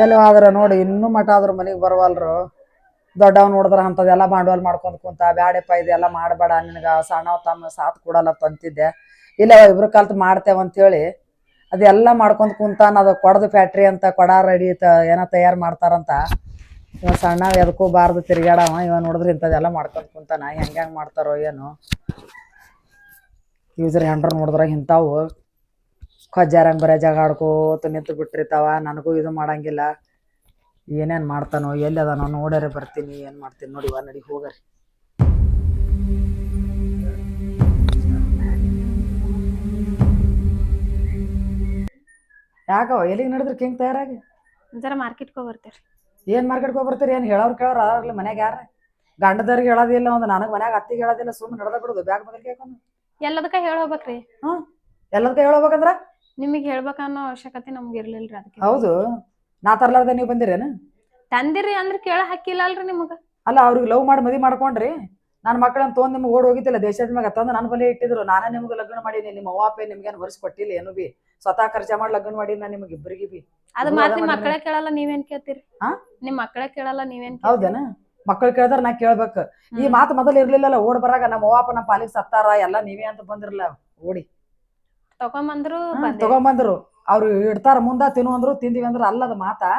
ಎಲ್ಲಿ ಆದ್ರೆ ನೋಡಿ, ಇನ್ನೂ ಮಠ ಆದ್ರೂ ಮನೆಗೆ ಬರವಲ್ರು. ದೊಡ್ಡವ್ ನೋಡಿದ್ರ ಅಂಥದ್ದೆಲ್ಲ ಬಂಡವಾಳ ಮಾಡ್ಕೊಂಡ್ ಕುಂತ, ಬ್ಯಾಡಪ್ಪ, ಇದೆಲ್ಲ ಮಾಡಬೇಡ, ನಿನಗೆ ಸಣ್ಣವ್ ತಮ್ಮ ಸಾಥ್ ಕೊಡಲ್ಲ ತಂತಿದ್ದೆ ಇಲ್ಲ ಇಬ್ರು ಕಲ್ತು ಮಾಡ್ತೇವೆ ಅಂತೇಳಿ, ಅದೆಲ್ಲ ಮಾಡ್ಕೊಂಡ್ ಕುಂತಾನ ಅದು ಕೊಡದು ಫ್ಯಾಕ್ಟ್ರಿ ಅಂತ, ಕೊಡ ರೆಡಿ ಏನೋ ತಯಾರು ಮಾಡ್ತಾರಂತ. ಇವ ಸಣ್ಣ ಎದಕ್ಕೂ ಬಾರ್ದು ತಿರ್ಗ್ಯಾಡವ, ಇವ ನೋಡಿದ್ರೆ ಇಂಥದ್ದೆಲ್ಲ ಮಾಡ್ಕೊಂಡ್ ಕುಂತಾನ ಹೆಂಗೆ ಹೆಂಗ್ ಮಾಡ್ತಾರೋ ಏನು. ಯೂಸರ್ ಹೆಂಡ್ರ ನೋಡಿದ್ರ ಇಂಥವು. ಖಜ್ಜಾರಂಗ್ ಬರೇ ಜಾಗ ಆಡ್ಕೋತ ನಿಂತು ಬಿಟ್ಟಿರ್ತಾವ. ನನಗೂ ಇದು ಮಾಡಂಗಿಲ್ಲ. ಏನೇನ್ ಮಾಡ್ತಾನೋ ಎಲ್ಲಿ ಅದಾನೋ ನೋಡ್ಯಾರೆ ಬರ್ತೀನಿ. ಏನು ಮಾಡ್ತೀನಿ ನೋಡಿ ವಾ ನಡಿ ಹೋಗರಿ. ಯಾಕವ ಎಲ್ಲಿಗೆ ನಡೆದ್ರಿ ಕಿಂಗ್ ತಯಾರಾಗಿ? ಜರ ಮಾರ್ಕೆಟ್ಗೆ ಹೋಗಿ ಬರ್ತೀರಿ ಏನು ಮಾರ್ಕೆಟ್ಗೆ ಹೋಗಿ ಬರ್ತೀರಿ ಏನ್ ಹೇಳೋರ್ ಕೇಳೋರ್ ಅದಾರ್ಲಿ ಮನ್ಯಾಗ ಯಾರ ಗಂಡದವ್ರಿಗೆ ಹೇಳೋದಿಲ್ಲ ಒಂದು ನನಗೆ ಮನ್ಯಾಗ ಅತ್ತಿಗೆ ಹೇಳೋದಿಲ್ಲ ಸುಮ್ಮನೆ ನಡೆದ ಬಿಡೋದು ಬ್ಯಾಗ್ ಬದಲಿಗೆ ಕೇಳ್ಕೊಂಡು ಎಲ್ಲದಕ್ಕ ಹ್ಞೂ ಎಲ್ಲದಕ್ಕೆ ಎಲ್ಲದಕ್ಕ ಹೇಳ್ಬೇಕಂದ್ರ ನಿಮಗೆ ಹೇಳ್ಬೇಕನ್ನೋ ಅವಶ್ಯಕತೆ ನಮ್ಗೆ ಇರ್ಲಿಲ್ರಿ ಅದಕ್ಕೆ. ಹೌದು. ನಾ ತರ್ಲಾರ್ದ ನೀವು ಬಂದಿರೇನ? ತಂದಿರಿ ಅಂದ್ರೆ ಕೇಳ ಹಾಕಿಲ್ಲ ಅಲ್ರಿ ನಿಮಗ. ಅಲ್ಲ ಅವ್ರಿಗೆ ಲವ್ ಮಾಡಿ ಮದಿ ಮಾಡ್ಕೊಂಡ್ರಿ. ನನ್ನ ಮಕ್ಕಳನ್ನ ತೊಗೊಂಡ್ ನಿಮ್ಗೆ ಓಡ್ ಹೋಗಿದ್ದಿಲ್ಲ ದೇಶದ ಮ್ಯಾಗ ತಂದು ನನ್ನ ಬಲಿ ಇಟ್ಟಿದ್ರು. ನಾನೇ ನಿಮ್ಗೆ ಲಗ್ನ ಮಾಡೀನಿ ನಿಮ್ಮ ಅವ್ವಾಪೆ ನಿಮ್ಗೇನು ಹೊರಿಸಿ ಕೊಟ್ಟಿಲ್ಲ ಏನು ಬಿ ಸ್ವತಃ ಖರ್ಚ ಮಾಡಿ ಲಗ್ನ ಮಾಡಿ ನಾನು ನಿಮ್ಗೆ ಇಬ್ಬರಿಗೆ ಬಿ ಅದ್ ಮಾತು ಮಾತ್ ಅದ ನಿಮ್ ಮಾಡಿದ್ರೆ- ಮಕ್ಕಳೇ ಕೇಳಲ್ಲ ನೀವೇನ್ ಕೇಳ್ತೀರಿ? ಹಾ? ನಿಮ್ ಮಕ್ಕಳೇ ಕೇಳಲ್ಲ ನೀವೇನ್ ಹೌದೇನ? ಮಕ್ಕಳು ಕೇಳಿದ್ರ ನಾ ಕೇಳ್ಬೇಕು. ಈ ಮಾತು ಮೊದಲು ಇರ್ಲಿಲ್ಲಲ್ಲ ಓಡ್ ಬರಾಗ ನಮ್ಮ ಅವ್ವಾಪ ನಮ್ಮ ಪಾಲಿಗೆ ಸತ್ತಾರ ಎಲ್ಲ ನೀವೇ ಅಂತ ಬಂದಿರಲ್ಲ ಓಡಿ. ತಗೊಂಬಂದ್ರು ಬಂದೆ. ತಗೊಂಬಂದ್ರು. ಅವ್ರು ಇಡ್ತಾರ ಮುಂದ ತಿನ್ನು ಅಂದ್ರು ತಿಂದಿವಿ ಅಂದ್ರ ಅಲ್ಲದ ಮಾತಾ.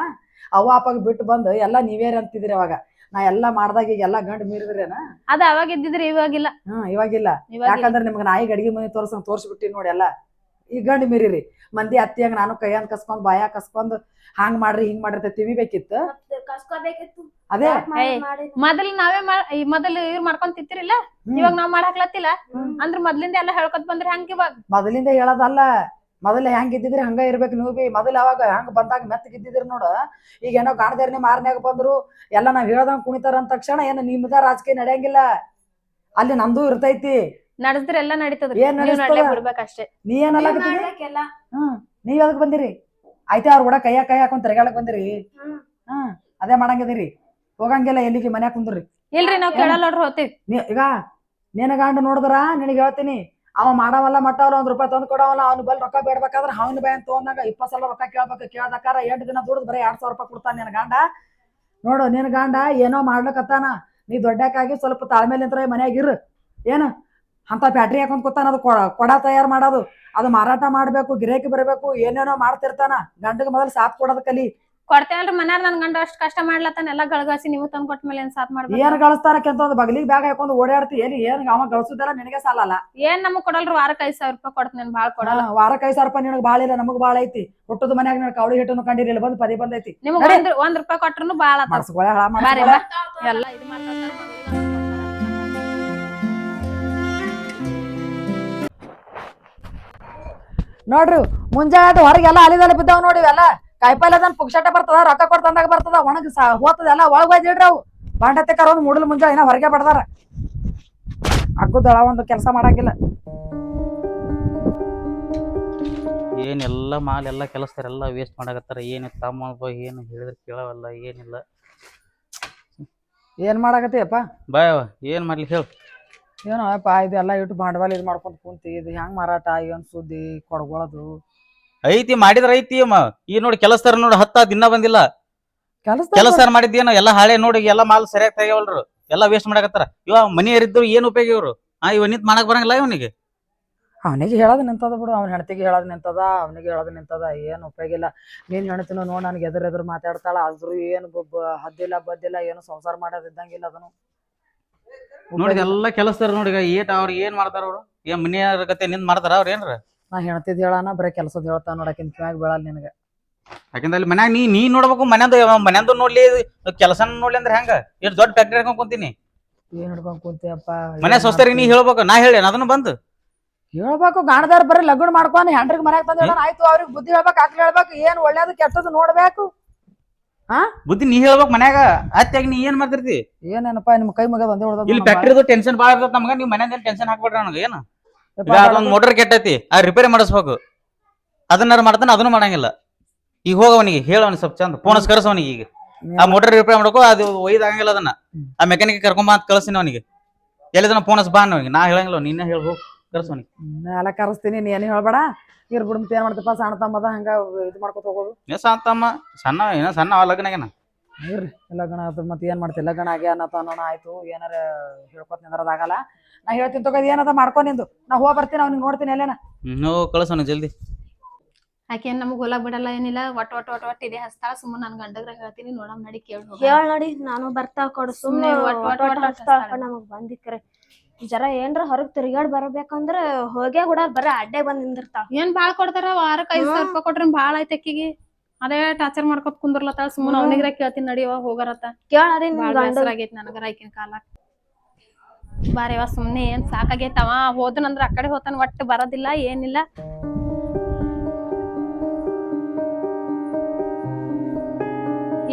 ಅವ್ವ ಅಪ್ಪಗೆ ಬಿಟ್ಟು ಬಂದು ಎಲ್ಲ ನೀವೇರಿ ಅಂತಿದ್ರಿ ಅವಾಗ? ನಾ ಎಲ್ಲಾ ಮಾಡ್ದಾಗ ಈಗ ಎಲ್ಲಾ ಗಂಡು ಮೀರಿದ್ರೇನ? ಅದ ಅವಾಗ ಇದ್ದಿದ್ರಿ ಇವಾಗಿಲ್ಲ. ಹ್ಮ್ ಇವಾಗಿಲ್ಲ. ಇವಾಗ ಯಾಕಂದ್ರೆ ನಿಮ್ಗೆ ನಾಯಿ ಅಡಿಗೆ ಮನೆ ತೋರ್ಸಂಗ್ ತೋರ್ಸ್ಬಿಟ್ಟಿ ನೋಡಿ ಎಲ್ಲ. ಗಂಡು ಮೀರಿರಿ. ಮಂದಿ ಅತ್ತಿಯಂಗ ನಾನು ಕೈಯನ್ ಕಸ್ಕೊಂಡ್ ಬಾಯ ಕಸ್ಕೊಂಡ್ ಹಾಂಗ್ ಮಾಡ್ರಿ ಹಿಂಗ್ ಮಾಡ್ರಿ ಅಂತ ತಿವಿಬೇಕಿತ್ತು. ಅದೇ. ಮೊದಲ್ ನಾವೇ ಮೊದಲ್ ಇವ್ರು ಮಾಡ್ಕೊಂಡ್ ತಿಂತಿರಿಲ್ಲ? ಇವಾಗ ನಾವ್ ಮಾಡಾಕ್ಲತ್ತಿಲ್ಲ. ಅಂದ್ರ ಮೊದ್ಲಿಂದ ಎಲ್ಲ ಹೇಳ್ಕೊತ ಬಂದ್ರಿ ಹಂಗ ಇವಾಗ? ಮೊದಲಿಂದ ಹೇಳೋದಲ್ಲ. ಮೊದಲ ಹೆಂಗ್ ಇದ್ದಿದ್ರಿ ಹಂಗ ಇರ್ಬೇಕು ನೀವು ಬಿ. ಮೊದಲ ಅವಾಗ ಹಂಗ ಬಂದಾಗ ಮೆತ್ತ ಇದ್ದಿದ್ರಿ ನೋಡ. ಈಗ ಏನೋ ಗಾಣದೇರ್ನಿ ಮಾರ್ನ್ಯಾಗ ಬಂದ್ರು. ಎಲ್ಲ ನಾವ್ ಹೇಳ್ದಂಗ್ ಕುಣಿತಾರ ಅಂದ ತಕ್ಷಣ ಏನ ನಿಮ್ದ ರಾಜಕೀಯ ನಡೆಯಂಗಿಲ್ಲ. ಅಲ್ಲಿ ನಮ್ದು ಇರ್ತೈತಿ. ನಡೆಸಿದ್ರೆ ಎಲ್ಲ ನಡೀತದ್ರಿ. ಏನ್ ನೀವ್ ಅದಕ್ಕೆ ನಡ್ಲೇ ಬಿಡ್ಬೇಕಷ್ಟೇ. ನೀ ಏನಲ್ಲ ಹ್ಮ್ ನೀವ್ ಬಂದಿರಿ? ಐತೆ ಅವ್ರ ಕೂಡ ಕೈ ಕೈ ಹಾಕೊಂಡ್ ತಿರ್ಗಾಳಕ್ ಬಂದಿರಿ. ಹ್ಮ್. ಅದೇ ಮಾಡಂಗಿದಿರಿ. ಹೋಗಂಗಿಲ್ಲ ಎಲ್ಲಿಗೆ ಮನ್ಯಾಗ ಕುಂದ್ರಿ. ಇಲ್ರಿ ನಾವ್ ಕೇಳಲ್ಲ ನೋಡ್ರಿ ಹೋಗ್ತೀವಿ. ನೀ ಈಗ ನಿನ್ನ ಗಂಡ ನೋಡಿದ್ರ? ನಿನಗೆ ಹೇಳ್ತೀನಿ. ಅವ ಮಾಡವಲ್ಲ ಮಟ್ಟವಲ್ಲ ಒಂದ್ ರೂಪಾಯಿ ತಂದು ಕೊಡವಲ್ಲ ಅವ್ನ ಬಲ್ ರೊಕ್ಕ ಬೇಡ್ಬೇಕಾದ್ರೆ ಅವ್ನ ಬೈ ಅಂತ ತೊಗೊಂಡಾಗ ಇಪ್ಪತ್ ಸಲ ರೊಕ್ಕ ಕೇಳ್ಬೇಕು. ಕೇಳ್ದಕ್ಕಾರ ಎಂಟು ದಿನ ದುಡ್ದು ಬರೀ ಎರಡ್ ಸಾವಿರ ರೂಪಾಯಿ ಕೊಡ್ತಾನ ನಿನ್ನ ಗಂಡ. ನೋಡು ನಿನ್ನ ಗಂಡ ಏನೋ ಮಾಡ್ಲಕತ್ತಾನ. ನೀ ದೊಡ್ಡಕ್ಕಾಗಿ ಸ್ವಲ್ಪ ತಾಳ್ಮೇಲಿಂತ್ರ ಮನ್ಯಾಗ ಇರು. ಏನು? ಅಂತ ಬ್ಯಾಟ್ರಿ ಹಾಕೊಂಡ್ ಕೂತಾನ ಅದು ಕೊಡ ತಯಾರು ಮಾಡೋದು. ಅದು ಮಾರಾಟ ಮಾಡ್ಬೇಕು ಗಿರಾಕಿ ಬರಬೇಕು ಏನೇನೋ ಮಾಡ್ತಿರ್ತಾನ. ಗಂಡಗ ಮೊದಲು ಸಾಥ್ ಕೊಡೋದ್ ಕಲಿ. ಕೊಡ್ತೇವಲ್ರಿ ಮನ್ಯಾರ ನನ್ ಗಂಡ ಅಷ್ಟ್ ಕಷ್ಟ ಮಾಡ್ಲತ್ತಾನ ಎಲ್ಲಾ ಗಳಗಾಸಿ ನೀವು ತಂದ್ ಕೊಟ್ಟ ಮೇಲೆ ಏನ್ ಸಾತ್ ಮಾಡ್ಬೇಕು? ಏನ್ ಗಳಸ್ತಾರ ಕೆಂತ ಒಂದು ಬಗಲಿಗೆ ಬ್ಯಾಗ್ ಹಾಕೊಂಡು ಓಡಾಡ್ತಿ ಏನ್ ಏನ್ ಅವ ಗಳಿಸುದಲ್ಲ ನಿನಗೆ ಸಾಲಲ್ಲ. ಏನ್ ನಮಗ್ ಕೊಡಲ್ರಿ ವಾರಕ್ಕೆ ಐದ್ ಸಾವಿರ ರೂಪಾಯಿ ಕೊಡ್ತೀನಿ ಬಾಳ್ ಕೊಡಲ್ಲ. ವಾರಕ್ಕೆ ಐದು ಸಾವಿರ ರೂಪಾಯಿ ನಿನಗೆ ಬಾಳ ಇಲ್ಲ ನಮಗ್ ಬಾಳ ಐತಿ. ಹುಟ್ಟದ ಮನ್ಯಾಗ ನಿನಗೆ ಕವಳಿ ಹಿಟ್ಟನ್ನು ಕಂಡಿರಿಲ್ಲ ಬಂದು ಪದೇ ಬಂದೈತಿ. ನಿಮಗ್. ಒಂದ್ ರೂಪಾಯಿ ಕೊಟ್ರು ಬಾಳ. ಮಾಡ್ಸ್ಕೊಳ ಎಲ್ಲ ಇದು ಮಾಡ್ತಾರ ನೋಡ್ರಿ ಮುಂಜಾನೆ ಹೊರಗೆಲ್ಲ ಅಲಿದಲ್ಲಿ ಬಿದ್ದಾವ್ ನೋಡಿ ಇವೆಲ್ಲ. ಕಾಯಿಪಲ್ಲೆ ಅದನ್ನ ಪುಕ್ಷಾಟ ಬರ್ತದ ರೊಕ್ಕ ಕೊಡ್ತಂದಾಗ ಬರ್ತದ ಒಣಗ ಹೋತದ ಎಲ್ಲ ಒಳಗ್ ಬೈದಿಡ್ರಿ ಅವು. ಬಾಂಡತೆಕಾರ ಒಂದು ಮೂಡಲ್ ಮುಂಜಾನೆ ಹೊರಗೆ ಬಡ್ದಾರ. ಅಗ್ಗುದಳ ಒಂದು ಕೆಲಸ ಮಾಡಾಕಿಲ್ಲ ಏನೆಲ್ಲ ಮಾಲ್ ಎಲ್ಲ ಕೆಲಸದಾರ ಎಲ್ಲ ವೇಸ್ಟ್ ಮಾಡಾಕತ್ತಾರ ಏನು ತಮ್ಮ ಏನು ಹೇಳಿದ್ರೆ ಕೇಳವಲ್ಲ ಏನಿಲ್ಲ. ಏನ್ ಮಾಡಾಕತ್ತೀಯಪ್ಪ? ಬಾಯ್ ಏನು ಮಾಡ್ಲಿ ಹೇಳು. ಏನೋ ಅಪ್ಪ ಇದೆಲ್ಲ ಇಟ್ಟು ಬಂಡವಾಳ ಇದು ಮಾಡ್ಕೊಂತ ಕುಂತಿ ಇದು ಹೆಂಗ್ ಮಾರಾಟ ಏನ್ ಸುದ್ದಿ ಕೊಡ್ಗೊಳದು. ಐತಿ ಮಾಡಿದ್ರ ಐತಿ ಅಮ್ಮ ಈ ನೋಡಿ ಕೆಲಸದಾರ ನೋಡಿ ಹತ್ತ ದಿನ ಬಂದಿಲ್ಲ. ಕೆಲಸ ಕೆಲಸ ಮಾಡಿದ್ದೇನು ಎಲ್ಲ ಹಾಳೆ ನೋಡಿ ಎಲ್ಲ ಮಾಲ್ ಸರಿಯಾಗಿ ತೆಗಿವಲ್ರು ಎಲ್ಲ ವೇಸ್ಟ್ ಮಾಡಕತ್ತಾರ. ಇವ ಮನೆಯರಿದ್ರು ಏನು ಉಪಯೋಗ ಇವ್ರು? ಆ ಇವ ನಿಂತ್ ಮಾಡಕ್ ಬರಂಗಿಲ್ಲ ಇವನಿಗೆ. ಅವನಿಗೆ ಹೇಳೋದು ನಿಂತದ ಬಿಡು ಅವ್ನ ಹೆಂಡತಿಗೆ ಹೇಳೋದು ನಿಂತದ ಅವನಿಗೆ ಹೇಳೋದು ನಿಂತದ ಏನು ಉಪಯೋಗ ಇಲ್ಲ. ನೀನ್ ಹೆಣತಿನ ನೋಡ್ ನನಗೆ ಎದುರು ಎದುರು ಮಾತಾಡ್ತಾಳ ಆದ್ರೂ ಏನು ಹದ್ದಿಲ್ಲ ಬದ್ದಿಲ್ಲ ಏನು ಸಂಸಾರ ಮಾಡೋದಿದ್ದಂಗಿಲ್ಲ ಅದನ್ನು ನೋಡಿ ಎಲ್ಲ ಕೆಲಸದಾರ ನೋಡಿ ಈಗ ಏಟ್ ಅವ್ರ ಏನ್ ಮಾಡ್ತಾರ ಅವ್ರು? ಏನ್ ಮನೆಯವ್ರ ಕತೆ ನಿಂದ್ ಮಾಡ್ತಾರ ಅವ್ರ ಏನ್ರ? ನಾ ಹೆಣ್ತಿದ್ ಹೇಳಾನ ಬರೀ ಕೆಲಸದ ಹೇಳ್ತಾನ ನೋಡಕಿನ್ ಕಿವ್ಯಾಗ ಬೀಳಲ್ಲ ನಿನಗ. ಯಾಕಂದ್ರೆ ಅಲ್ಲಿ ಮನ್ಯಾಗ ನೀ ನೀ ನೋಡ್ಬೇಕು ಮನ್ಯಾಂದು ಮನ್ಯಾಂದು ನೋಡ್ಲಿ ಕೆಲಸನ ನೋಡ್ಲಿ ಅಂದ್ರೆ ಹೆಂಗ? ಎಷ್ಟು ದೊಡ್ಡ ಫ್ಯಾಕ್ಟ್ರಿ ಹಾಕೊಂಡ್ ಕುಂತೀನಿ. ಏನ್ ಹಿಡ್ಕೊಂಡ್ ಕುಂತಿಯಪ್ಪ? ಮನೆ ಸೊಸ್ತಾರಿ ಸ್ವಸ್ಥರಿಗೆ ನೀ? ಹೇಳ್ಬೇಕು ನಾ ಹೇಳಿ ಅದನ್ನ ಬಂದು. ಹೇಳ್ಬೇಕು ಗಾಣದಾರ ಬರೀ ಲಗ್ನ ಮಾಡ್ಕೊಂಡು ಹೆಂಡ್ರಿಗೆ ಮನ್ಯಾಗ ತಂದ ಆಯ್ತು ಅವ್ರಿಗೆ ಬುದ್ಧಿ ಹೇಳ್ಬೇಕು ಆಕ್ಲಿ ಹೇಳ್ಬೇಕು ಏನ್ ಒಳ್ಳೇದು ಕೆಟ್ಟದ್ದು ನೋಡ್ಬೇಕು. ಬುದ್ಧಿ ನೀ ಹೇಳ್ಬೇಕು ಮನ್ಯಾಗ. ಅತ್ಯಾಗ ನೀ ಏನ್ ಮಾಡ್ತಿರ್ತಿ? ಏನೇನಪ್ಪ ನಿಮ್ ಕೈ ಮಗ ಬಂದ ಇಲ್ಲಿ ಫ್ಯಾಕ್ಟ್ರಿದು ಟೆನ್ಷನ್ ಬಾಳ ಇರ್ತದ ನಮ್ಗ. ನೀವು ಮನ್ಯಾಗ ಟೆನ್ಷನ್ ಹಾಕ್ಬೇಡ್ರಿ ನನಗೆ ಏನು? ಅದೊಂದು ಮೋಟರ್ ಕೆಟ್ಟೈತಿ. ಆ ರಿಪೇರಿ ಮಾಡಿಸ್ಬೇಕು. ಅದನ್ನಾರ ಮಾಡ್ತಾನೆ ಅದನ್ನು ಮಾಡಂಗಿಲ್ಲ. ಈಗ ಹೋಗವನಿಗೆ ಅವನಿಗೆ ಸ್ವಲ್ಪ ಚಂದ. ಫೋನಸ್ ಕರ್ಸವನಿಗೆ ಈಗ. ಆ ಮೋಟರ್ ರಿಪೇರ್ ಮಾಡಬೇಕು ಅದು ಒಯ್ದು ಆಗಂಗಿಲ್ಲ ಅದನ್ನ ಆ ಮೆಕ್ಯಾನಿಕ್ ಕರ್ಕೊಂಬ ಅಂತ ಕಳಿಸ್ತೀನಿ ಅವನಿಗೆ. ಎಲ್ಲಿದನ ಫೋನಸ್ ಬಾ ಅವನಿಗೆ ನಾ ಹೇಳಂಗಿಲ್ಲ ನೀನೇ ಹೇಳ್ಬೇಕು ಕರ್ಸೋನಿ ಎಲ್ಲ ಕರೆಸ್ತೀನಿ ನೀ ಏನು ಹೇಳ್ಬೇಡ ಇರ್ ಬಿಡು ಮತ್ತೆ ಏನ್ ಮಾಡ್ತಪ್ಪ ಸಣ್ಣ ತಮ್ಮದ ಹಂಗ ಇದು ಮಾಡ್ಕೊತ ಹೋಗೋದು. ಏ ಸಾಂತಮ್ಮ ಸಣ್ಣ ಏನೋ ಸಣ್ಣ ಅವ ಲಗ್ನಾಗೇನ? ಇರ್ರಿ ಲಗ್ನ ಅದು ಮತ್ತೆ ಏನ್ ಮಾಡ್ತಿ? ಲಗ್ನ ಆಗಿ ಅನ್ನತ ಅನ್ನೋಣ ಆಯ್ತು. ಏನಾರ ಹೇಳ್ಕೊತ ನಿಂದ್ರದಾಗಲ್ಲ ನಾ ಹೇಳ್ತೀನಿ ತಗೋ ಏನದ ಮಾಡ್ಕೊ ನಿಂದು. ನಾ ಹೋಗಿ ಬರ್ತೀನಿ ಅವ್ನಿಗೆ ನೋಡ್ತೀನಿ ಎಲ್ಲೇನ? ನೋ ಕಳ್ಸೋಣ ಜಲ್ದಿ. ಆಕೆ ನಮಗ್ ಹೊಲ ಬಿಡಲ್ಲ ಏನಿಲ್ಲ. ಒಟ್ ಒಟ್ ಒಟ್ ಒಟ್ ಇದೆ ಹಸ್ತಾಳ. ಸುಮ್ಮನೆ ನನ್ ಗಂಡಗ್ರ ಹೇಳ್ತೀನಿ ನೋಡಮ್ ನಡಿ ಕೇಳಿ ಹೇಳ್ ನೋಡಿ ನಾನು ಬರ್ತಾ ಕೊಡು. ಸುಮ್ನೆ ಸುಮ್ನೆ ಒಟ್ ಒಟ್ ಒಟ್ ಹಚ್ತಾಳ. ನಮಗ್ ಬಂದಿಕ್ರೆ. ಜರ ಏನ್ರ ಹೊರಗ್ ತಿರ್ಗಾಡ್ ಬರಬೇಕಂದ್ರ ಹೋಗೇ ಕೂಡ ಬರ ಅಡ್ಡೆ ಬಂದ್ ನಿಂದಿರ್ತಾವ. ಏನ್ ಬಾಳ್ ಕೊಡ್ತಾರ ವಾರಕ್ಕೆ ಐದ್ ಸಾವಿರ. ರೂಪಾಯಿ ಕೊಟ್ರ ಬಾಳ ಐತೆ ಅಕ್ಕಿಗೆ. ಅದೇ ಟಾರ್ಚರ್ ಮಾಡ್ಕೊತ ಕುಂದ್ರಲತ್ತಾಳ ಸುಮ್ಮನೆ. ಅವನಿಗ್ರ ಕೇಳ್ತೀನಿ ನಡಿಯವ ಹೋಗಾರತ್ತ. ಕೇಳಿ ಬಾಳ ಬೇಸರ ಆಗೈತಿ ನನಗರ ಆಕಿನ ಕಾಲ. ಬಾರಿವ ಸುಮ್ನೆ ಏನ್ ಸಾಕಾಗೈತವ ಹೋದನಂದ್ರ ಆ ಕಡೆ ಹೋತಾನ ಒಟ್ಟು ಬರೋದಿಲ್ಲ ಏನಿಲ್ಲ.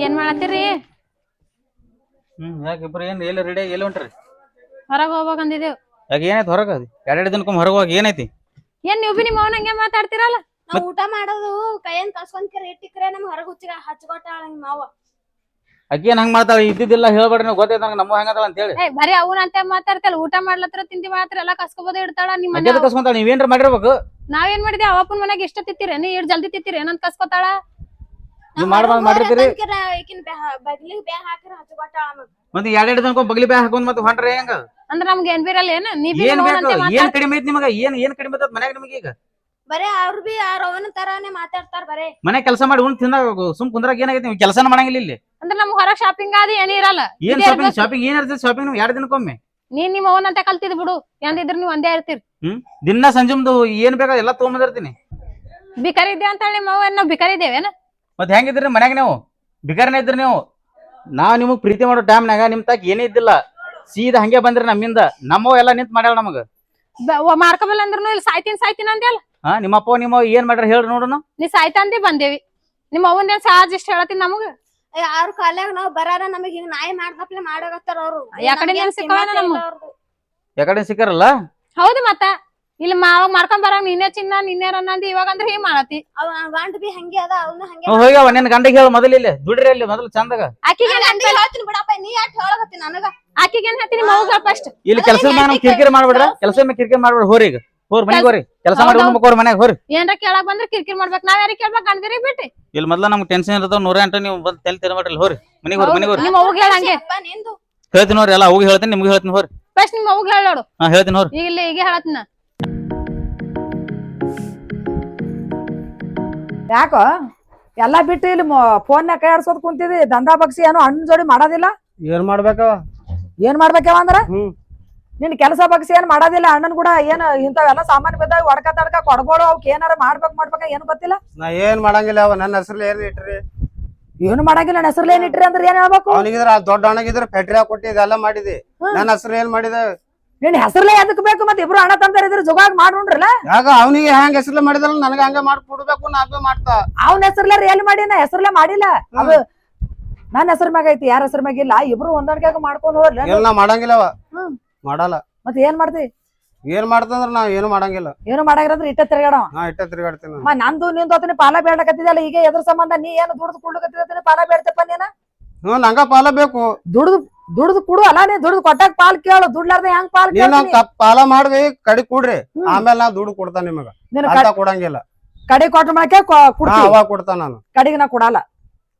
ಏನ್ ಮಾಡತ್ತೀರಿ? ಹ್ಮ್ ಯಾಕೆ ಇಬ್ರು ಏನ್ ಎಲ್ಲ ರೆಡಿ ಎಲ್ಲ ಹೊಂಟ್ರಿ? ಹೊರಗ್ ಹೋಗ್ಬೇಕು ಅಂದಿದ್ದೇವು. ಯಾಕೆ ಏನೈತಿ ಹೊರಗೆ? ಎರಡೆರಡು ಎರಡು ದಿನಕ್ಕೊಮ್ಮೆ ಹೊರಗೆ ಹೋಗಿ ಏನೈತಿ? ಏನ್ ನೀವು ಬಿ ನಿಮ್ಮ ಅವನ ಹಂಗೆ ಮಾತಾಡ್ತಿರಲ್ಲ? ನಾವ್ ಊಟ ಮಾಡೋದು ಕೈಯನ್ ಕಸ್ಕೊಂಡ್ ಇಟ್ಟಿಕ್ರೆ ನಮ್ ಹೊರಗ್ ಹುಚ್ಚಿಗ ಹಚ್ಕೊಟ್ಟಾಳ ನಿಮ್ ಮಾವ. ಅಕ್ಕಿ ಏನ್ ಹಂಗ್ ಮಾಡ್ತಾಳ? ಇದ್ದಿದ್ದಿಲ್ಲ ಹೇಳ್ಬೇಡ್ರಿ ನೀವು ಗೊತ್ತೈತೆ ನಂಗೆ ನಮ್ಮ ಹೆಂಗದಳ ಅಂತ ಹೇಳಿ. ಏ ಬರೀ ಅವನ ಅಂತ ಮಾತಾಡ್ತಲ್ಲ ಊಟ ಮಾಡ್ಲತ್ರ ತಿಂದಿ ಮಾತ್ರ ಎಲ್ಲಾ ಕಸ್ಕೊಬೋದ ಇಡ್ತಾಳ ನಿಮ್ಮ ಮನೆ ಅಕ್ಕಿ ಕಸ್ಕೊಂತಾಳ? ನೀವೇನ್ರ ಮಾಡಿರ್ಬೇಕು? ನಾವೇನ್ ಮಾಡಿದ್ವಿ? ಅವಪ್ಪನ ಮನೆಗೆ ಇಷ್ಟ ತಿತ್ತಿರೇನು ಇಡ್ ಜಲ್ದಿ ತಿತ್ತಿರೇನು ಅಂತ ಕಸ್ಕೊತಾಳ? ನೀವು ಮಾಡ್ಬಾರ್ದು ಮಾಡಿರ್ತೀರಿ? ಈಕಿನ ಬಗ್ಲಿಗ್ ಬ್ಯಾ ಹಾಕಿರ ನಮಗ್ ಮತ್ತೆ ಎರಡೆರಡು ಬಗ್ಲಿ ಬ್ಯಾಗ್ ಹಾಕೊಂಡ್ ಮತ್ತೆ ಹೊಂಟ್ರೆ ಹೆಂಗ? ಅಂದ್ರ ನಮ್ಗೆ ಏನ್ ಬೀರಲ್ಲ ಏನ? ನೀ ಬಿ ಏನ್ ಬೇಕು? ಏನ್ ಕಡಿಮೆ ಐತಿ ನಿಮಗ? ಏನ್ ಏನ್ ಕಡಿಮೆ ಐತಿ ಮನ್ಯಾಗ ನಿಮಗೆ ಈಗ? ಬರೇ ಅವ್ರ ಬಿ ಅವ್ರ ಅವನ ತರಾನೇ ಮಾತಾಡ್ತಾರ ಬರೇ. ಮನೆ ಕೆಲಸ ಮಾಡಿ ಉಣ್ ತಿಂದ ಸುಮ್ ಕುಂದ್ರಾಗ ಏನಾಗೈತಿ ನೀವು ಕೆಲಸನ ಮಾಡಂಗಿಲ್ಲ ಇಲ್ಲಿ. ಅಂದ್ರ ನಮ್ಗ್ ಹೊರಗ್ ಶಾಪಿಂಗ್ ಆದಿ ಏನ್ ಇರಲ್ಲ. ಏನ್ ಶಾಪಿಂಗ್ ಶಾಪಿಂಗ್ ಏನ್ ಇರ್ತೈತಿ? ಶಾಪಿಂಗ್ ನೀವು ಎರಡು ದಿನಕ್ಕೊಮ್ಮೆ? ನೀನ್ ನಿಮ್ಮ ಅಂತ ಕಲ್ತಿದ್ ಬಿಡು. ಎಂದಿದ್ರು ನೀವು ಒಂದೇ ಇರ್ತೀರಿ. ಹ್ಮ್? ದಿನ ಸಂಜುಮ್ದು ಏನ್ ಬೇಕಾ ಎಲ್ಲಾ ತಗೊಂಬಂದಿರ್ತೀನಿ. ಬಿಕಾರಿ ಇದ್ದೇವೆ ಅಂತ ಹೇಳಿ ನಿಮ್ಮ ಅವ್ವ ನಾವ್ ಬಿಕಾರಿ ಇದ್ದೇವೇನ ಮತ್ತೆ ಹೆಂಗಿದ್ರಿ ಮನ್ಯಾಗ ನೀವು? ಬಿಗಾರನೇ ಇದ್ರಿ ನೀವು? ನಾವು ನಿಮಗ್ ಪ್ರೀತಿ ಮಾಡೋ ಟೈಮ್ನಾಗ ನಿಮ್ ತಾಕ ಏನೇ ಇದ್ದಿಲ್ಲ ಸೀದಾ ಹಂಗೆ ಬಂದ್ರಿ ನಮ್ಮಿಂದ. ನಮ್ಮವ ಎಲ್ಲ ನಿಂತ್ ಮಾಡ್ಯಾಳ ನಮಗ. ಮಾರ್ಕಬಲ್ ಅಂದ್ರೂ ಇಲ್ಲಿ ಸಾಯ್ತೀನಿ ಸಾಯ್ತೀನಿ ಅಂದ್ಯಲ್ಲ? ಹಾ ನಿಮ್ಮಪ್ಪ ನಿಮ್ಮ ಏನ್ ಮಾಡ್ಯಾರ ಹೇಳ್ರಿ ನೋಡೋಣ ನೀ ಸಾಯ್ತಂದಿ ಬಂದೇವಿ. ನಿಮ್ಮ ಅವನ್ ಏನ್ ಸಹಜ ಇಷ್ಟ ಹೇಳತ್ತೀನಿ ನಮಗ? ಅವ್ರ ಕಾಲ್ಯಾಗ ನಾವ್ ಬರಾರ ನಮಗ್ ಹಿಂಗ್ ನಾಯಿ ಮಾಡ್ದಪ್ಲೆ ಮಾಡಾಕತ್ತಾರ ಅವ್ರು. ಯಾಕಡೆ? ಯಾಕಡೆ ಸಿಕ್ಕಾರಲ್ಲ? ಹೌದು ಮತ್ತ. ಇಲ್ಲಿ ಮಾವ ಮಾಡ್ಕೊಂಡ್ ಬರಂಗ ನಿನ್ನೆ ಚಿನ್ನ ನಿನ್ನೆ ರನ್ನಂದಿ ಇವಾಗ ಅಂದ್ರೆ ಹಿಂಗ್ ಮಾಡತಿ ಅವ ಗಂಡ ಬಿ ಹಂಗೆ ಅದ ಅವ್ನು ಹಂಗೆ ಹ್ಞೂ ಹೋಗ್ಯಾವ ನಿನ್ ಗಂಡಗೆ ಹೇಳು ಮೊದಲು ಇಲ್ಲಿ. ದುಡ್ರಿ ಅಲ್ಲಿ ಮೊದಲು ಚಂದಾಗ. ಆಕಿಗೆ ನಾನ್ ಗಂಡಿಗ್ ಹೇಳ್ತೀನಿ ಬಿಡಪ್ಪ ನೀ ಯಾಕೆ ಹೇಳಕತ್ತಿ ನನಗ? ಆಕಿಗೆ ಏನ್ ಹೇಳ್ತೀನಿ ನಿಮ್ಮ ಅವ್ಗ ಫಸ್ಟ್ ಇಲ್ಲಿ ಕೆಲಸ ಮಾಡಿ ಕಿರಿಕಿರಿ ಮಾಡ್ಬೇಡ್ರ ಕೆಲಸ ಮೇಲೆ ಕಿರಿಕಿರಿ ಮಾಡ್ಬೇಡ ಹೋರಿ ಈಗ. ಹೋರ್ ಮನೆಗೆ ಹೋರಿ ಕೆಲಸ ಮಾಡಿ. ಮನೆಗೆ ಹೋರಿ. ಏನ್ರ ಕೇಳಕ್ ಬಂದ್ರೆ ಕಿರ್ಕಿರ್ ಮಾಡ್ಬೇಕು. ನಾವ್ ಯಾರಿಗೆ ಕೇಳ್ಬೇಕು? ಗಂಡದಿರಿ ಬಿಟ್ಟಿ. ಇಲ್ಲಿ ಮೊದಲ ನಮ್ಗೆ ಟೆನ್ಷನ್ ಇರ್ತಾವ ನೂರ ಎಂಟು ನೀವು ಬಂದು ತಲೆ ತಿರ್ಬೇಡ್ರಿ ಹೋರಿ. ಮನೆಗೆ ಹೋರಿ ಮನೆಗೆ ಹೋರಿ. ನಿಮ್ಮ ಅವ್ಗ ಹೇಳ ಹಂಗೆ. ಅಪ್ಪ ನಿಂದು. ಹೇಳ್ತೀನಿ ನೋಡ್ರಿ ಎಲ್ಲ ಹೋಗಿ ಹೇಳ್ತೀನಿ ನಿಮ್ಗೆ ಹೇಳ್ತೀನಿ ಹೋರಿ. ಫಸ್ಟ್ ನಿಮ್ಮ ಅವ್ಗ ಹೇಳೋಡು ಹಾ ಹೇಳ್ತೀನಿ ಹೋರಿ. ಈಗ ಇಲ್ಲಿ ಈಗ ಹೇಳತ್ನ. ಯಾಕೋ? ಎಲ್ಲಾ ಬಿಟ್ಟು ಇಲ್ಲಿ ಫೋನ್ ಕೈ ಆಡ್ಸೋದ್ ಕುಂತಿದಿ ದಂಧಾ ಬಗ್ಸಿ ಏನೋ ಹಣ್ಣು ಜೋಡಿ ಮಾಡೋದಿಲ್ಲ? ಏನ್ ಮಾಡ್ಬೇಕ ಏನ್ ಮಾಡ್ಬೇಕವ ಅಂದ್ರ? ನಿನ್ ಕೆಲಸ ಬಗ್ಸಿ ಏನ್ ಮಾಡೋದಿಲ್ಲ ಅಣ್ಣನ್ ಕೂಡ ಏನ್ ಇಂಥವೆಲ್ಲ ಸಾಮಾನ್ಯ ಬಿದ್ದಾಗ ಒಡಕ ತಡಕ ಕೊಡ್ಬೋಡು ಅವಕ್ ಏನಾರ ಮಾಡ್ಬೇಕ್ ಮಾಡ್ಬೇಕ ಏನ್ ಗೊತ್ತಿಲ್ಲ? ನಾ ಏನ್ ಮಾಡಂಗಿಲ್ಲ ಅವ ನನ್ನ ಹೆಸರು ಏನ್ ಇಟ್ರಿ? ಏನು ಮಾಡಂಗಿಲ್ಲ ನನ್ನ ಹೆಸರು ಏನ್ ಇಟ್ರಿ ಅಂದ್ರೆ ಏನ್ ಹೇಳ್ಬೇಕು? ಅವನಿಗಿದ್ರ ದೊಡ್ಡ ಅಣ್ಣಗಿದ್ರ ಫ್ಯಾಕ್ಟ್ರಿ ಕೊಟ್ಟಿ ಇದೆಲ್ಲ ಮಾಡಿದಿ ನನ್ನ ಹೆಸರು ಏನ್ ಮಾಡಿದೆ? ನಿನ್ ಹೆಸರ್ಲೆ ಎದಕ್ ಬೇಕು ಮತ್ತೆ ಇಬ್ರು ಅಣ್ಣ ತಂದ್ರೆ ಇದ್ರ ಜುಗಾಗ್ ಮಾಡ್ರಲ್ಲ ಯಾಕ ಅವನಿಗೆ ಹೆಂಗ್ ಹೆಸರ್ಲೆ ಮಾಡಿದ್ರಲ್ಲ ನನಗ ಹಂಗ ಮಾಡಿ ಕೊಡ್ಬೇಕು ಮಾಡ್ತಾವ ಬಿ ಮಾಡ್ತಾ. ಅವ್ನ ಹೆಸರ್ಲೆ ರಿಯಲ್ ಮಾಡಿನ ಹೆಸರ್ಲೆ ಮಾಡಿಲ್ಲ. ಅದು ನನ್ನ ಹೆಸರ್ ಮ್ಯಾಗ ಐತಿ ಯಾರ ಹೆಸರ್ ಮ್ಯಾಗ ಇಲ್ಲ ಇಬ್ರು ಹೊಂದಾಣಿಕೆ ಮಾಡ್ಕೊಂಡು ಏನ್ ನಾ ಮಾಡಂಗಿಲ್ಲವ. ಮಾಡಲ್ಲ. ಮತ್ತೆ ಏನ್ ಮಾಡ್ತಿ? ಏನ್ ಮಾಡ್ತಂದ್ರ ನಾವ್ ಏನು ಮಾಡಂಗಿಲ್ಲ. ಏನು ಮಾಡಂಗಿಲ್ಲ ಇಟ್ಟ ತಿರ್ಗಾಡವ. ಹಾ ಇಟ್ಟ ತಿರ್ಗಾಡ್ತೀನಿ. ಮ ನಂದು ನಿಂದು ಅತನಿ ಪಾಲ ಬೇಡಕತ್ತಿದಲ್ಲ ಈಗ ಎದ್ರ ಸಂಬಂಧ ನೀ ಏನು ದುಡ್ದು ಕುಡ್ಲಕತ್ತಿದತೀನಿ ಪಾಲ ಬೇಡ್ತಪ್ಪ ನೀನ? ಹ್ಮ್ ನಂಗ ಪಾಲ ಬೇಕು. ದುಡ್ದು ದುಡ್ದು ಕುಡು ಅಲ್ಲ ನೀ ದುಡ್ದು ಕೊಟ್ಟಾಗ ಪಾಲ್ ಕೇಳು ದುಡ್ಲಾರ್ದ ಹೆಂಗ್ ಪಾಲ್ ನೀವ್ ಕೇಳ್ತೀನಿ? ತಪ್ಪ ಪಾಲ ಮಾಡ್ವಿ ಕಡಿ ಕೊಡ್ರಿ. ಆಮೇಲೆ ನಾ ದುಡ್ಡು ಕೊಡ್ತಾನ ನಿಮಗ. ಅಂತ ಕೊಡಂಗಿಲ್ಲ. ಕಡೆ ಕೊಟ್ಟ ಮಾಡಕ್ಕೆ ಹಾ ಕುಡ್ತಿ ಅವಾಗ ಕೊಡ್ತಾನ ನಾನು. ಕಡೆಗೆ ನಾ ಕೊಡಲ್ಲ.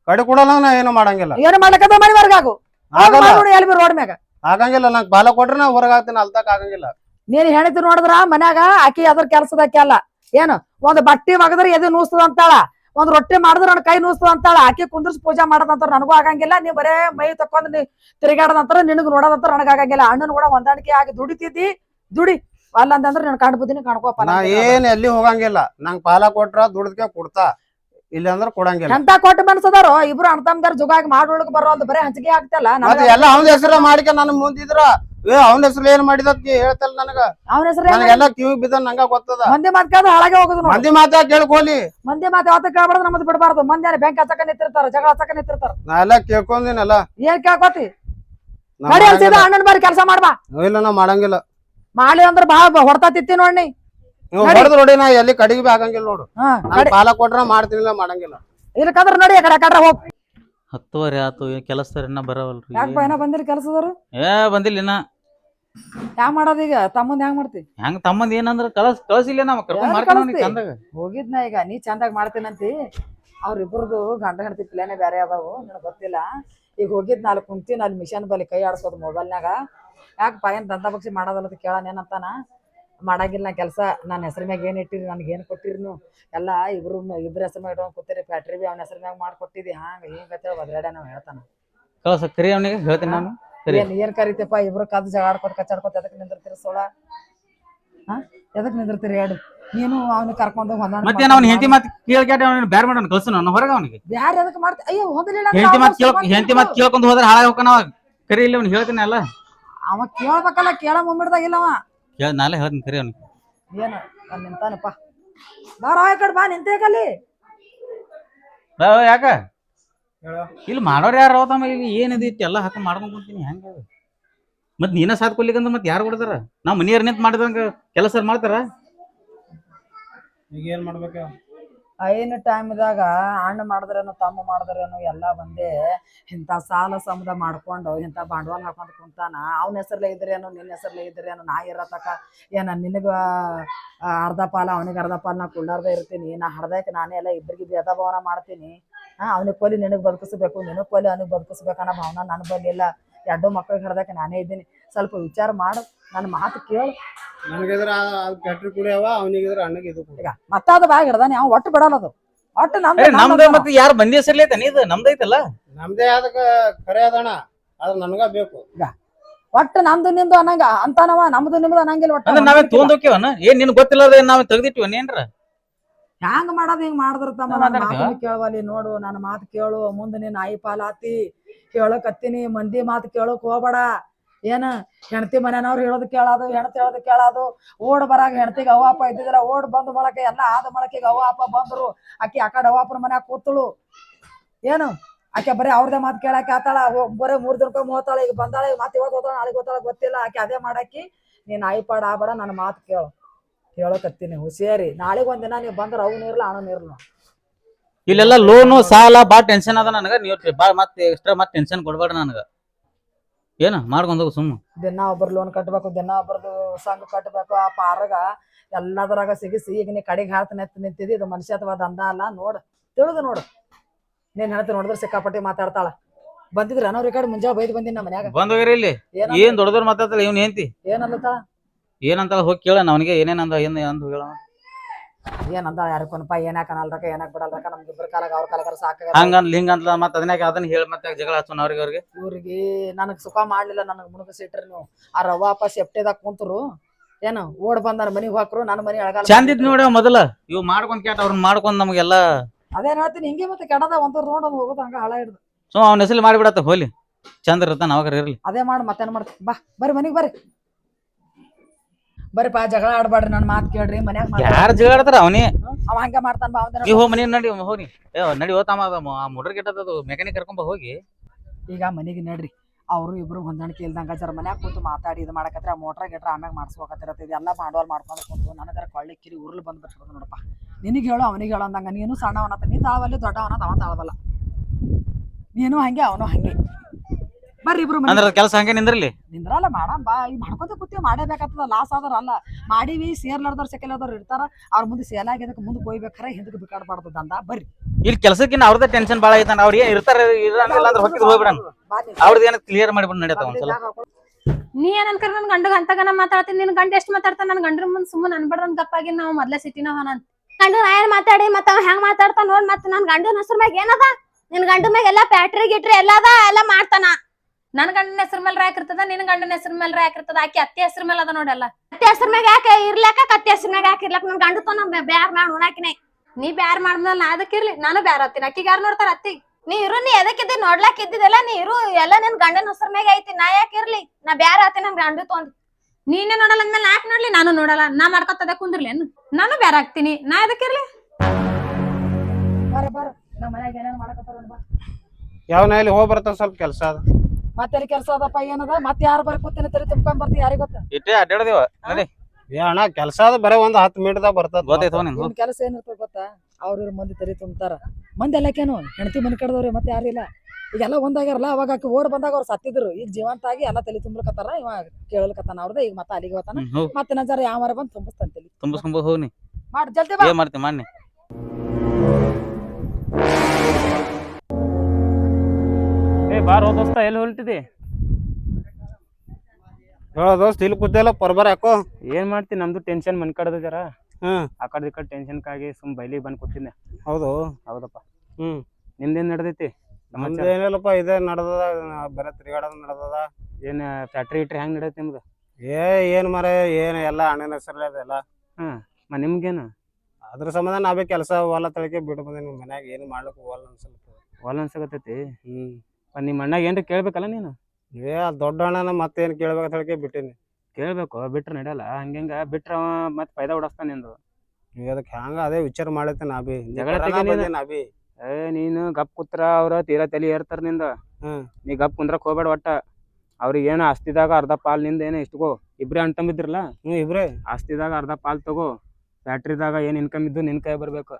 ಕಡಿ ಕೊಡಲ್ಲ ನಾ ಏನು ಮಾಡಂಗಿಲ್ಲ. ಏನು ಮಾಡ್ಲಕ್ಕದ ಮನೆ ಆಗಲ್ಲ. ಎಲ್ಲಿ ರೋಡ್ ಮ್ಯಾಗ. ಆಗಂಗಿಲ್ಲ ನಂಗ್ ಪಾಲ ಕೊಟ್ರೆ ನಾ ಹೊರಗ್ ಅಲ್ದಾಕ ಆಗಂಗಿಲ್ಲ. ನೀನ್ ಹೇಳಿದ್ರು ನೋಡಿದ್ರ ಮನ್ಯಾಗ ಆಕಿ ಅದ್ರ ಕೆಲ್ಸದಕ್ಕೆ ಅಲ್ಲ. ಏನು ಒಂದ್ ಬಟ್ಟಿ ಒಗದ್ರ ಎದೆ ನೂಸ್ತದ ಅಂತಾಳ ಒಂದ್ ರೊಟ್ಟಿ ಮಾಡಿದ್ರ ನನ್ನ ಕೈ ನೋಸ್ತದ ಅಂತಾಳ. ಆಕೆ ಕುಂದ್ರಿಸಿ ಪೂಜಾ ಮಾಡದಂತ ನನಗೂ ಆಗಂಗಿಲ್ಲ. ನೀ ಬರೇ ಮೈ ತಕೊಂಡ್ ನೀ ತಿರುಗಾಡದಂತಾರ ನಿನಗ್ ನೋಡೋದಂತಾರ ನನಗ ಆಗಂಗಿಲ್ಲ. ಅಣ್ಣನ್ ಕೂಡ ಹೊಂದಾಣಿಕೆ ಆಗಿ ದುಡಿತಿದ್ದಿ. ದುಡಿ. ಅಲ್ಲ ಅಂತಂದ್ರೆ ನೀನ್ ಕಾಣ್ಬೋದಿನಿ ಕಾಣ್ಕೋಪ ನಾ ಏನ್ ಎಲ್ಲಿ ಹೋಗಂಗಿಲ್ಲ. ನಂಗ್ ಪಾಲ ಕೊಟ್ರ ದುಡ್ದಕ್ಕೆ ಕೊಡ್ತಾ. ಇಲ್ಲ ಅಂದ್ರೆ ಕೊಡಂಗಿಲ್ಲ. ಎಂತ ಕೊಟ್ಟ ಮನ್ಸದಾರೋ? ಇಬ್ರು ಅಣ್ತಮ್ದಾರ ಜುಗಾಗಿ ಮಾಡೋಳಕ್ ಅಂತ ಬರೇ ಹಂಚಿಕೆ ಆಗ್ತಲ್ಲ. ಮತ್ತೆ ಎಲ್ಲ ಅವನ ಹೆಸರ ಮಾಡಿಕ ನನ್ ಮುಂದಿದ್ರ. ಏ ಅವನ ಹೆಸರು ಏನ್ ಮಾಡಿದ ಹೇಳ್ತಲ್ಲ ನನಗ. ಅವನ ಹೆಸರು ನನಗೆಲ್ಲ ಕಿವಿ ಬಿದ್ದ ನಂಗ ಗೊತ್ತದ. ಮಂದಿ ಮಾತ್ ಕೇಳಿದ್ರೆ ಹಾಳಾಗೆ ಹೋಗುದು ನೋಡಿ. ಮಂದಿ ಮಾತಾ ಕೇಳ್ಕೊಲಿ? ಮಂದಿ ಮಾತಾ ಯಾವತ್ತ ಕೇಳ್ಬಾರ್ದು ನಮ್ಮದು ಬಿಡಬಾರ್ದು. ಮಂದಿ ಬ್ಯಾಂಕ್ ಹಚ್ಚಕ ನಿಂತಿರ್ತಾರ ಜಗಳ ಹಚ್ಚಕ ನಿಂತಿರ್ತಾರ. ನಾ ಎಲ್ಲ ಕೇಳ್ಕೊಂಡಿನಲ್ಲ ಏನ್ ಕೇಳ್ಕೊತಿ? ಮಾಡಿ ನಡಿ. ಅನ್ಸಿದ ಅಣ್ಣನ್ ಬಾರಿ ಕೆಲಸ ಮಾಡ್ಬಾ. ಇಲ್ಲ ನಾ ಮಾಡಂಗಿಲ್ಲ. ಮಾಡಿ ಅಂದ್ರ ಬಾ ಹೊಡ್ತಾ ತಿತ್ತಿ ನೋಡಿ ಹೊಡೆದ್ ನೋಡಿ ನಾ ಎಲ್ಲಿ ಕಡಿಗೆ ಬಿ ಆಗಂಗಿಲ್ಲ ನೋಡು. ನಡಿ ಪಾಲ ಕೊಟ್ರ ಮಾಡ್ತೀನಿಲ್ಲ ಮಾಡಂಗಿಲ್ಲ. ಇಲ್ಲಕಂದ್ರ ನೋಡಿ ಆ ಕಡೆ ಕಡ್ರ ಕಡೆ ಹೋಗ್. ಹತ್ತುವರೆ ಆತು ಕೆಲಸದಾರ ಇನ್ನ ಬರವಲ್ರಿ ಯಾಕೆ ಬಾಯನ ಬಂದಿರಿ ಕೆಲಸದವ್ರು? ಏ ಬಂದಿಲ್ಲ ಇನ್ನ. ಯಾ ಮಾಡೋದು ಈಗ? ತಮ್ಮಂದ್ ಹೆಂಗ್ ಮಾಡ್ತಿ? ಹೆಂಗ್ ತಮ್ಮಂದ್ ಏನಂದ್ರ ಕಳಸ್ ಕಳಸಿಲ್ಲ ನಾವ್ ಕರ್ಕೊಂಡ್ ಯಾರ್ ಮಾಡ್ಕೊಂಡ್ ಅವ್ನಿಗೆ ಕಳ್ಸ್ತಿ? ಚಂದಾಗ. ಹೋಗಿದ್ನ ಈಗ ನೀ ಚಂದಾಗ್ ಮಾಡ್ತೀನಂತಿ. ಅವ್ರಿಬ್ರದ್ದು ಗಂಡ ಹೆಂಡತಿ ಪ್ಲೇನೆ ಬೇರೆ ಅದಾವು ನನಗೆ ಗೊತ್ತಿಲ್ಲ. ಈಗ ಹೋಗಿದ್ ನಾಲ್ಕು ಕುಂತೀನಿ ಅಲ್ಲಿ ಮಿಷನ್ ಬಲ್ಲಿ ಕೈ ಆಡ್ಸೋದು ಮೊಬೈಲ್ನಾಗ ಯಾಕೆ ಪಾಯನ್ ದಂತ ಬಗ್ಸಿ ಮಾಡೋದಲ್ಲ ಏನಂತಾನ? ಮಾಡಾಗಿಲ್ಲ ನಾ ಕೆಲಸ. ನನ್ನ ಹೆಸರು ಮ್ಯಾಗ ಏನು ಇಟ್ಟಿರಿ ನನಗೆ ಏನು ಕೊಟ್ಟಿರಿ ನೀವು? ಎಲ್ಲ ಇಬ್ರು ಇಬ್ರ ಹೆಸರು ಮ್ಯಾಗ ಇಟ್ಕೊಂಡು ಕೂತಿರಿ ಫ್ಯಾಕ್ಟ್ರಿ ಬಿ ಅವ್ನ ಹೆಸರು ಮ್ಯಾಗ ಮಾಡ್ಕೊಟ್ಟಿದ್ದಿ ಹಾಂಗ ಹಿಂಗ ಅಂತೇಳಿ ಒದ್ರಾಡ ನಾವು ಹೇಳ್ತಾನೆ. ಕಳ್ಸ ಕರಿ ಅವನಿಗೆ ಹೇಳ್ತೀನಿ ನಾನು. ಏನು ಏನ್ ಕರಿತಪ್ಪ? ಇಬ್ರು ಕದ್ದು ಜಗಾಡ್ಕೊತ ಕಚ್ಚಾಡ್ಕೊತ ಎದಕ್ ನಿಂದಿರ್ತೀರಿ ಸೋಳ? ಹಾ? ಎದಕ್ ನಿಂದಿರ್ತೀರಿ ಹೇಳಿ. ನೀನು ಅವ್ನ ಕರ್ಕೊಂಡು ಹೊಂದಾಣ ಮತ್ತೆ ಅವ್ನ ಹೆಂಡತಿ ಮಾತು ಕೇಳ್ ಕೇಟ ಅವ್ನ ಬ್ಯಾರ ಮಾಡೋಣ ಕಳ್ಸು ನಾನು ಹೊರಗೆ ಅವನಿಗೆ. ಯಾರು ಎದಕ್ ಮಾಡ್ತಾ ಅಯ್ಯೋ ಹೊಂದಲಿಲ್ಲ ಹೆಂಡತಿ ಮಾತು ಕೇಳ ಹೆಂಡತಿ ಮಾತು ಕೇಳ್ಕೊಂಡ್ ಹೋದ್ರೆ ಹಾಳಾಗಿ ಅವ ಕರಿ ಇಲ್ಲ ಅವ್ನು ಹೇಳ್ತೀನಿ ಅಲ್ಲ. ಅವ ಕೇಳ್ಬೇಕಲ್ಲ ಕೇಳ ಮುಮ್ಮಿಡ್ದಾಗಿಲ್ಲ ಅವ. ಕೇಳ ನಾಳೆ ಹೇಳ್ತೀನಿ ಕರಿ ಅವ್ನಿಗೆ. ಏನ? ಅಲ್ಲಿ ನಿಂತಾನಪ್ಪ. ಬಾರ ಆ ಕಡೆ ಬಾ ನಿಂತೇಕಲ್ಲಿ ಬಾ, ಯಾಕ? ಇಲ್ಲಿ ಮಾಡೋರು ಯಾರು ಅವತ್ತಮ್ಮ ಇಲ್ಲಿ ಏನಿದೆ ಇತ್ತು? ಎಲ್ಲ ಹಾಕಿ ಮಾಡ್ಕೊಂಡ್ ಕುಂತೀನಿ ಹೆಂಗ ಮತ್ ನೀನ ಸಾತ್ ಕೊಲ್ಲಿಕಂದ್ರೆ ಮತ್ತೆ ಯಾರು ಕೊಡ್ತಾರ? ನಾವ್ ಮನಿಯರ್ ನಿಂತ ಮಾಡಿದಂಗ ಕೆಲಸ ಮಾಡ್ತಾರ? ಈಗ ಏನ್ ಮಾಡ್ಬೇಕ? ಐನ ಟೈಮ್ದಾಗ ಅಣ್ಣ ಮಾಡಿದ್ರೇನು ತಮ್ಮ ಮಾಡಿದ್ರೇನು ಎಲ್ಲ ಬಂದೆ ಇಂಥ ಸಾಲ ಸಮದ ಮಾಡ್ಕೊಂಡು, ಇಂಥ ಬಂಡವಾಳ ಹಾಕೊಂಡು ಕುಂತಾನ. ಅವನ ಹೆಸರ್ಲೆ ಇದ್ರೇನು ನಿನ್ನ ಹೆಸರ್ಲೆ ಇದ್ರೇನು, ನಾ ಇರತಕ ಏನ ನಿನಗ ಅರ್ಧ ಪಾಲ, ಅವನಿಗೆ ಅರ್ಧ ಪಾಲ ನಾ ಕುಳ್ಳಾರ್ದೆ ಇರ್ತೀನಿ. ನಾ ಹಡ್ದಕ್ಕೆ ನಾನೇ ಎಲ್ಲ ಇಬ್ಬರಿಗೆ ಭೇದ ಭಾವನ ಮಾಡ್ತೀನಿ. ಹಾ ಅವನಿಗೆ ಕೊಲಿ ನಿನಗೆ ಬದುಕಿಸ್ಬೇಕು, ನಿನಗೆ ಕೊಲಿ ಅವನಿಗೆ ಬದುಕಿಸ್ಬೇಕನ್ನೋ ಭಾವನಾ ನನ್ನ ಬರಲಿಲ್ಲ ಎರಡು ಮಕ್ಕಳಿಗೆ ಹರ್ದಕ್ಕೆ ನಾನೇ ಇದ್ದೀನಿ. ಸ್ವಲ್ಪ ವಿಚಾರ ಮಾಡು ನನ್ನ ಮಾತು ಕೇಳು. ನನಗಿದ್ರ ಅವನಿಗಿದ್ರ ಅಣ್ಣಗೆ ಇದು ಕುಡಿ. ಈಗ ಮತ್ತ ಅದು ಬಾಯ್ ಹಿಡ್ದಾನೆ ಅವ್ ಒಟ್ಟು ಬಿಡಲ್ಲ ಅದು. ಒಟ್ಟು ನಮ್ದು ಏ, ನಮ್ದು ನಮ್ದು ಮತ್ತೆ ಯಾರು ಬಂದಿ ಹೆಸರ್ಲಿ ಐತೆ ಇದು? ನಮ್ದೈತಲ್ಲ ನಮ್ದೇ ಅದಕ್ಕ ಕರೆ ಅದಣ ಅದ್ ನನ್ಗ ಬೇಕು. ಒಟ್ಟು ನಮ್ದು ನಿಮ್ದು ಅನ್ನಂಗ ಅಂತಾನವ ನಮ್ದು ನಿಮ್ದು ಅನ್ನಂಗಿಲ್ಲ ಒಟ್ಟು. ಅಂದ್ರೆ ನಾವೇ ತೊಗೊಂಡೋಕ್ಯವನ ಏನ್ ನಿನ್ ಗೊತ್ತಿಲ್ಲದ ನಾವೇ ತೆಗ್ದಿಟ್ಟಿವನ್ ಏನ್ರ? ಹ್ಯಾಂಗ ಮಾಡೋದು ಹಿಂಗ್ ಮಾಡಿದ್ರ ತಮ್ಮ? ನನ್ನ ಮಾತಾಡ್ತೀವ? ಮಾತನ್ನ ಕೇಳವಲ್ಲಿ ನೋಡು ನನ್ನ ಮಾತು ಕೇಳು. ಮುಂದೆ ನೀನ್ ನಾಯಿ ಪಾಲಾತಿ ಕೇಳಕತ್ತೀನಿ. ಮಂದಿ ಮಾತು ಕೇಳಕ್ ಹೋಗ್ಬೇಡ. ಏನ ಹೆಂಡತಿ ಮನೆಯವ್ರು ಹೇಳೋದು ಕೇಳೋದು ಹೆಣ್ತಿ ಹೇಳೋದು ಕೇಳೋದು. ಓಡ್ ಬರಾಗ ಹೆಣ್ತಿಗೆ ಅವ್ವ ಅಪ್ಪ ಇದ್ದಿದ್ರ ಓಡ್ ಬಂದು ಮೊಳಕೆ, ಎಲ್ಲ ಆದ ಮೊಳಕೆಗೆ ಅವ್ವ ಅಪ್ಪ ಬಂದ್ರು. ಆಕಿ ಆ ಕಡೆ ಅವ್ವಪ್ಪನ ಮನ್ಯಾಗ ಕೂತಳು. ಏನು? ಆಕೆ ಬರೀ ಅವ್ರದೇ ಮಾತು ಕೇಳಾಕ ಆತಾಳ. ಬರೀ ಮೂರ್ ದಿನಕ್ಕೆ ಮೂವತ್ತಾಳ ಈಗ ಬಂದಾಳ, ಈಗ ಮತ್ತೆ ಇವತ್ತು ಹೋತಾಳ ನಾಳೆ ಗೊತ್ತಾಳ ಗೊತ್ತಿಲ್ಲ. ಆಕೆ ಅದೇ ಮಾಡಾಕಿ ನೀನ್ ಆಯ್ಪಾಡ ಪಾಡ ಆಬೇಡ ನನ್ನ ಮಾತು ಕೇಳು. ಕೇಳಕತ್ತೀನಿ ಹುಷಿಯಾರಿ ನಾಳೆಗೆ ಒಂದಿನ ನೀವು ಬಂದ್ರ ಅವು ಇರ್ಲ ಅಣ್ಣ ಇರ್ಲ. ಇಲ್ಲೆಲ್ಲ ಲೋನು ಸಾಲ ಬಾ ಟೆನ್ಷನ್ ಅದ ನನಗ. ನೀವು ಬಾ ಮತ್ತೆ ಎಕ್ಸ್ಟ್ರಾ ಮತ್ತೆ ಟೆನ್ಷನ್ ಕೊಡ್ಬೇಡ ನನಗ. ಏನ? ಮಾಡ್ಕೊಂಡ್ ಹೋಗು ಸುಮ್ಮ. ದಿನ ಒಬ್ಬರ ಲೋನ್ ಕಟ್ಟಬೇಕು ದಿನ ಒಬ್ರದ್ದು ಸಂಘ ಕಟ್ಟಬೇಕು ಆ ಪಾರಗ ಎಲ್ಲದರಾಗ ಸಿಗಿಸಿ ಈಗ ನೀ ಕಡೆಗೆ ಹಾಳ್ತಾನೆ ನಿಂತಿದ್ದಿ ಇದು ಮನುಷ್ಯತ್ವದ ಅಂದ ಅಲ್ಲ ನೋಡು. ತಿಳಿದು ನೋಡು. ನೀನ್ ಹೇಳ್ತಿ ನೋಡಿದ್ರೆ ಸಿಕ್ಕಾಪಟ್ಟಿ ಮಾತಾಡ್ತಾಳ. ಬಂದಿದ್ರ ಅನ್ನೋ ರೆಕಾರ್ಡ್ ಮುಂಜಾ ಬೈದ್ ಬಂದಿನ ನಮ್ಮ ಮನ್ಯಾಗ. ಬಂದ್ ಹೋಗ್ರಿ ಇಲ್ಲಿ. ಏನ್ ಏನ್ ಮಾತಾಡ್ತಾಳ ಇವ್ನ ಏಂತಿ ಏನಂತಾಳ ಏನಂತ ಹೋಗಿ ಕೇಳ ಅವನಿಗೆ ಏನೇನಂದ ಏನ್ ಅಂದ್ ಹೇಳ. ಏನಂದ ಯಾರಕ್ಕನಪ್ಪ ಏನಾಕ ಅನಲ್ರಕ ಏನಾಕ್ ಬಿಡಲ್ರಕ ನಮ್ಗೆ ಇಬ್ಬರ ಕಾಲಾಗ ಅವ್ರ ಕಾಲಾಗ ಸಾಕ ಹಂಗಂದ್ ಹಿಂಗಂದ್ಲ ಮತ್ತ ಅದನ್ನ ಅದನ್ನ ಹೇಳಿ ಮತ್ತೆ ಜಗಳ ಹಚ್ಚೋಣ ಅವ್ರಿಗೆ ಅವ್ರಿಗೆ? ಇವ್ರಿಗೆ ನನಗ್ ಸುಖ ಮಾಡ್ಲಿಲ್ಲ ನನಗ್ ಮುಣಗಸಿಟ್ರಿ ನೀವು. ಆ ರವ್ವ ಅಪ್ಪ ಸೆಪ್ಟಿದಾಗ ಕುಂತರು. ಏನು ಓಡ್ ಬಂದಾರ ಮನಿಗ್ ಹಾಕ್ರು ನನ್ನ ಮನಿ ಅಳಗಾಲ ಚಂದ ಇದ್ ನೋಡ ಮೊದಲ. ಇವ್ ಮಾಡ್ಕೊಂಡ್ ಕೇಟ ಅವ್ರನ್ನ ಮಾಡ್ಕೊಂಡ್ ನಮಗೆಲ್ಲ ಅದೇನ್ ಹೇಳ್ತೀನಿ ಹಿಂಗೆ ಮತ್ತೆ ಕೆಡದ ಒಂದ್ ರೋಡ್ ಹೋಗೋದು ಹಂಗ ಹಳ ಹಿಡ್ದು. ಸೊ ಅವ್ನ ಹೆಸರು ಮಾಡಿಬಿಡತ್ತ ಹೋಲಿ. ಚಂದ ಇರ್ತಾನ ಅವಾಗ ಇರ್ಲಿ. ಅದೇ ಮಾಡು ಮತ್ತೇನ್ ಮಾಡ್ತ ಬಾ ಬರ್ರಿ ಮನಿಗ್ ಬರ್ರಿ. ಬರ್ರಿ ಪಾ ಜಗಳ ಆಡ್ಬೇಡ್ರಿ ನನ್ನ ಮಾತು ಕೇಳ್ರಿ ಮನ್ಯಾಗ ಯಾರು ಆಡ್ತಾರ ಅವನೇ? ಅವ ಹಂಗ ಮಾಡ್ತಾನ ಬಾ ನೀ ಹೋಗಿ ಮನಿ ನಡಿ ಹೋಗಿ ನಡಿ ಹೋತಾಮ ಆ ಮೋಟರ್ ಕೆಟ್ಟದ ಮೆಕ್ಯಾನಿಕ್ ಹೋಗಿ. ಈಗ ಮನೆಗೆ ನಡ್ರಿ. ಅವರು ಇಬ್ರು ಹೊಂದಾಣಿಕೆ ಇಲ್ದಂಗ ಜರ ಮನ್ಯಾಗ ಕೂತು ಮಾತಾಡಿ ಇದು ಮಾಡಕತ್ರ ಮೋಟ್ರ ಗಿಟ್ರ ಆಮ್ಯಾಗ ಮಾಡ್ಸ್ಕೊಕತ್ತಿರತ್ತ ಇದೆಲ್ಲ ಮಾಡೋಲ್ ಮಾಡ್ಕೊಂಡು ಕುಂತು ನನಗರ ಕೊಳ್ಳಿ ಕಿರಿ ಉರ್ಲು ಬಂದ್ ಬಿಟ್ಟಿರೋದು ನೋಡಪ್ಪ. ನಿನಗೆ ಹೇಳು ಅವನಿಗೆ ಹೇಳು ಅಂದಂಗ ನೀನು ಸಣ್ಣವನತ್ತ ನೀ ತಾಳವಲ್ಲಿ ದೊಡ್ಡವನ ತಾವ ತಾಳವಲ್ಲ. ನೀನು ಹಂಗೆ ಅವನು ಹಂಗೆ. ಬರ್ರಿ ಇಬ್ರು ಮನೆಗೆ. ಅಂದ್ರ ಕೆಲಸ ಹಂಗೆ ನಿಂದ್ರಲಿ? ನಿಂದ್ರಲ್ಲ ಮಾಡಮ್ ಬಾ ಈಗ ಮಾಡ್ಕೊತ ಕೂತೀವಿ ಮಾಡೇಬೇಕಾಗ್ತದ ಲಾಸ್ ಆದ್ರ ಅಲ್ಲ. ಮಾಡೀವಿ ಸೇರ್ಲಾರ್ದವ್ರು ಸೆಕೆಲಾರ್ದವ್ರು ಇರ್ತಾರ. ಅವ್ರ ಮುಂದೆ ಸೇಲ್ ಆಗಿದ್ದಕ್ಕೆ ಮುಂದೆ ಹೋಗ್ಬೇಕಾರ ಹಿಂದಕ್ಕೆ ಬಿಕಾಡ್ಬಾರ್ದು ದಂದ ಬರ್ರಿ. ಇಲ್ಲಿ ಕೆಲ್ಸಕ್ಕಿನ್ನ ಅವ್ರದ ಟೆನ್ಷನ್ ಬಾಳ ಐತಾನ ಅವ್ರ ಏನ್ ಇರ್ತಾರ ಇರಂಗಿಲ್ಲ ಅಂದ್ರೆ ಹೊತ್ತಿದ್ ಹೋಗ್ಬಿಡಣ. ಬಾ ನೀ. ಅವ್ರದ್ದು ಏನ ಕ್ಲಿಯರ್ ಒಂದ್ಸಲ ಜಾಗ ನೀ ಏನ್ ಅನ್ಕರ್ ನನ್ ಗಂಡಗ ಅಂತಗನ ಮಾತಾಡ್ತೀನಿ? ನಿನ್ ಗಂಡ ಎಷ್ಟ್ ಮಾತಾಡ್ತಾನ? ನನ್ ಗಂಡ್ರ ಮುಂದ್ ಸುಮ್ಮನೆ ಅನ್ಬಾರ್ದಂಗ್ ಗಪ್ಪಾಗಿ ನಾವು ಮೊದ್ಲ ಸಿಟಿನ ಹೋನ ಗಂಡ ಏನ್ ಮಾತಾಡಿ ಮತ್ತ ಅವ ಹೆಂಗ್ ಮಾತಾಡ್ತಾನ ನೋಡ್ ಮತ್ತ ನನ್ ಗಂಡನ ಹೆಸರು ಮ್ಯಾಗ ಏನದ? ನಿನ್ ಗಂಡ ಮ್ಯಾಗ ಎಲ್ಲಾ ಪ್ಯಾಟ್ರಿ ಗಿಟ್ರಿ ಎಲ್ಲಾ ಅದ ಎಲ್ಲಾ ಮಾಡ್ತಾನ. ನನ್ ಗಂಡನ ಹೆಸರು ಮೇಲೆ ರಾಕಿರ್ತದ ನಿನ್ ಗಂಡನ ಹೆಸರು ಮೇಲೆ ರಾಕಿರ್ತದ ಆಕಿ ಅತ್ತೆ ಹೆಸರು ಮೇಲೆ ಅದ ನೋಡಲ್ಲ ಅತ್ತೆ ಹೆಸರು ಮ್ಯಾಗ ಯಾಕೆ ಇರ್ಲಾಕ ಅತ್ತೆ ಹೆಸರು ಮ್ಯಾಗ ಯಾಕೆ ಇರ್ಲಾಕ ನನ್ ಗಂಡ ತನ ಬ್ಯಾರ್ ಮಾಡಿ ಉಣಾಕಿನ. ನೀ ಬ್ಯಾರ್ ಮಾಡ್ಮೇಲೆ ನಾ ಅದಕ್ಕಿರ್ಲಿ ನಾನು ಬ್ಯಾರ ಹತ್ತೀನಿ ಅಕ್ಕಿಗೆ ಯಾರು ನೋಡ್ತಾರ ಅತ್ತಿ? ನೀ ಇರು ನೀ ಎದಕ್ಕಿದ್ದಿ ನೋಡ್ಲಾಕ್ ಇದ್ದಿದ್ದೆಲ್ಲ ನೀ ಇರು ಎಲ್ಲ ನಿನ್ ಗಂಡನ ಹೆಸರು ಮ್ಯಾಗ ಐತಿ ನಾ ಯಾಕೆ ಇರ್ಲಿ? ನಾ ಬ್ಯಾರ ಹತ್ತಿ ನನ್ ಗಂಡ ತೊಂದ್. ನೀನೇ ನೋಡಲ್ಲ ಅಂದ್ಮೇಲೆ ಯಾಕೆ ನೋಡ್ಲಿ? ನಾನು ನೋಡಲ್ಲ. ನಾ ಮಾಡ್ಕೊತದ ಕುಂದ್ರಲೇನು ನಾನು ಬ್ಯಾರ ಹಾಕ್ತೀನಿ ನಾ ಅದಕ್ಕಿರ್ಲಿ ಇರ್ಲಿ? ಬರ್ರಿ ನಮ್ಮ ಮನ್ಯಾಗ ಏನೇನ್ ಮಾಡಕತ್ತಾರ ನೋಡ್ ಬಾ. ಯಾವನ ಇಲ್ಲಿ ಹೋಗಿ ಬರ್ತಾನ ಸ್ವಲ್ಪ ಕೆಲಸ ಅದ. ಮತ್ತೆ ಎಲ್ಲಿ ಕೆಲಸ ಅದಪ್ಪ ಏನದ? ಮತ್ತೆ ಯಾರು ಬರೀ ಕೂತಿನ ತರಿ ತುಂಬ್ಕೊಂಡ್ ಬರ್ತಿ ಯಾರಿಗ್ ಗೊತ್ತ? ಇಟ್ಟೆ ಅಡ್ಡಾಡದೇವ ನಡಿ. ಏ ಅಣ್ಣ ಕೆಲಸ ಅದ ಬರೇ ಒಂದ್ ಹತ್ತು ಮಿನಿಟ್ದಾಗ ಬರ್ತದ ಗೊತ್ತೈತವ ನಿಂಗೆ ನಿಮ್ ಕೆಲಸ ಏನಿರ್ತದ ಗೊತ್ತಾ? ಅವ್ರ ಇವ್ರ ಮಂದಿ ತರಿ ತುಂಬ್ತಾರ. ಮಂದಿ ಎಲ್ಲಕೇನು ಹೆಂಡತಿ ಮನೆ ಕಡ್ದವ್ರಿ ಮತ್ತೆ ಯಾರಿಲ್ಲ ಈಗೆಲ್ಲ ಒಂದಾಗ್ಯಾರಲ್ಲ ಅವಾಗ ಆಕೆ ಓಡ್ ಬಂದಾಗ ಅವ್ರು ಸತ್ತಿದ್ರು. ಈಗ ಜೀವಂತ ಆಗಿ ಎಲ್ಲ ತಲೆ ತುಂಬ್ಲಕತ್ತಾರ ಇವ ಕೇಳಲ್ಕತ್ತಾನ ಅವ್ರದ್ದು ಈಗ ಮತ್ತೆ ಅಲ್ಲಿಗೆ ಹೋತಾನ. ಹೋಗ್ ಮತ್ತೆ ನಜಾರ ಯಾವ ಬಂದು ತುಂಬಿಸ್ತಾನ ತಲಿ. ತುಂಬಿಸ್ಕೊಂಬ ಹೋಗ್ನಿ. ಮಾಡಿ ಜಲ್ದಿ ಬಾ. ಏನ್ ಮಾಡ್ತಿ ಮಾಡಿ ಬಾರೋ ದೋಸ್ತ ಎಲ್ಲಿ ಹೊಲ್ಟಿದಿ ಹೇಳೋ ದೋಸ್ತ ಇಲ್ಲಿ ಕೂತಲ್ಲ ಪರ್ಬರ್ ಯಾಕೋ? ಏನ್ ಮಾಡ್ತಿ ನಮ್ದು ಟೆನ್ಷನ್ ಮನ್ ಕಡದ ಜರ. ಹ್ಮ್ ಆ ಕಡೆ ಈ ಕಡೆ ಟೆನ್ಷನ್ ಕಾಗಿ ಸುಮ್ ಬೈಲಿಗೆ ಬಂದ್ ಕೂತಿದ್ದೆ ಹೌದು. ಹೌದಪ್ಪ. ಹ್ಮ್. ನಿಮ್ದೇನ್ ನಡ್ದೈತಿ? ನಮ್ದು ಸಮಾಚಾರ ಏನಿಲ್ಲಪ್ಪ ಇದೇ ನಡ್ದದ ಬರ ತಿರ್ಗಾಡೋದ್ ನಡ್ದದ. ಏನ್ ಫ್ಯಾಕ್ಟ್ರಿ ಇಟ್ರಿ ಹೆಂಗ್ ನಡೈತಿ ನಿಮ್ದು? ಏ ಏನ್ ಮರ ಏನ್ ಎಲ್ಲ ಅಣ್ಣನ ಹೆಸರಲ್ಲೇ ಅದೆಲ್ಲ ಮ ನಿಮ್ಗೇನು? ಅದ್ರ ಸಂಬಂಧ ನಾವೇ ಕೆಲಸ ಹೊಲ ತಳಕೆ ಬಿಟ್ಟು ನಿಮ್ಮ ಮನ್ಯಾಗ ಏನು ಮಾಡ್ಲಿಕ್ಕೆ ಹೋಗಲ್ಲ ಅನ್ಸಲ್ಪ ಹೊಲ ಅನ್ಸಕತ್ತೈತಿ? ಹ್ಮ್. ಮತ್ತ್ ನಿಮ್ ಅಣ್ಣಾಗ ಏನ್ರಿ ಕೇಳ್ಬೇಕಲ್ಲ ನೀನು? ಏ ಆ ದೊಡ್ಡ ಅಣ್ಣನ ಮತ್ತೇನ್ ಅಂತ ಹೇಳಿ ಬಿಟ್ಟಿನಿ. ಕೇಳ್ಬೇಕು ಬಿಟ್ರೆ ನಡೆಯಲ್ಲ. ಹಂಗಂಗ ಬಿಟ್ರ ಅವ ಮತ್ ಫೈದಾ ಉಡಸ್ತಾನ ನಿಂದು. ಈಗ ಅದಕ್ಕೆ ಹಂಗ ಅದೇ ವಿಚಾರ ಮಾಡತ್ತೆ ನಾ ಬಿ ಜಗಳ ಬರೋಣ ತೆಗಿ ನೀನು. ನಾ ಬಿ ಏ ನೀನು ಗಪ್ ಕುತ್ರ ಅವ್ರ ತೀರಾ ತಲಿ ಏರ್ತಾರ ನಿಂದ. ಹ್ಮ್. ನೀ ಗಪ್ ಕುಂದ್ರಕ್ ಹೋಗ್ಬೇಡ ಒಟ್ಟ. ಅವ್ರಿಗೆ ಏನು ಆಸ್ತಿದಾಗ ಅರ್ಧ ಪಾಲ್ನಿಂದ ಏನೋ ಇಷ್ಟಗೋ ಇಬ್ರೇ ಇದ್ರಲ್ಲ? ಹ್ಮ್ ಇಬ್ರೇ. ಆಸ್ತಿದಾಗ ಅರ್ಧ ಪಾಲ್ ತಗೋ. ಫ್ಯಾಕ್ಟ್ರಿದಾಗ ಏನ್ ಇನ್ಕಮ್ ಇದ್ದು ನಿನ್ ಕೈ ಬರ್ಬೇಕು.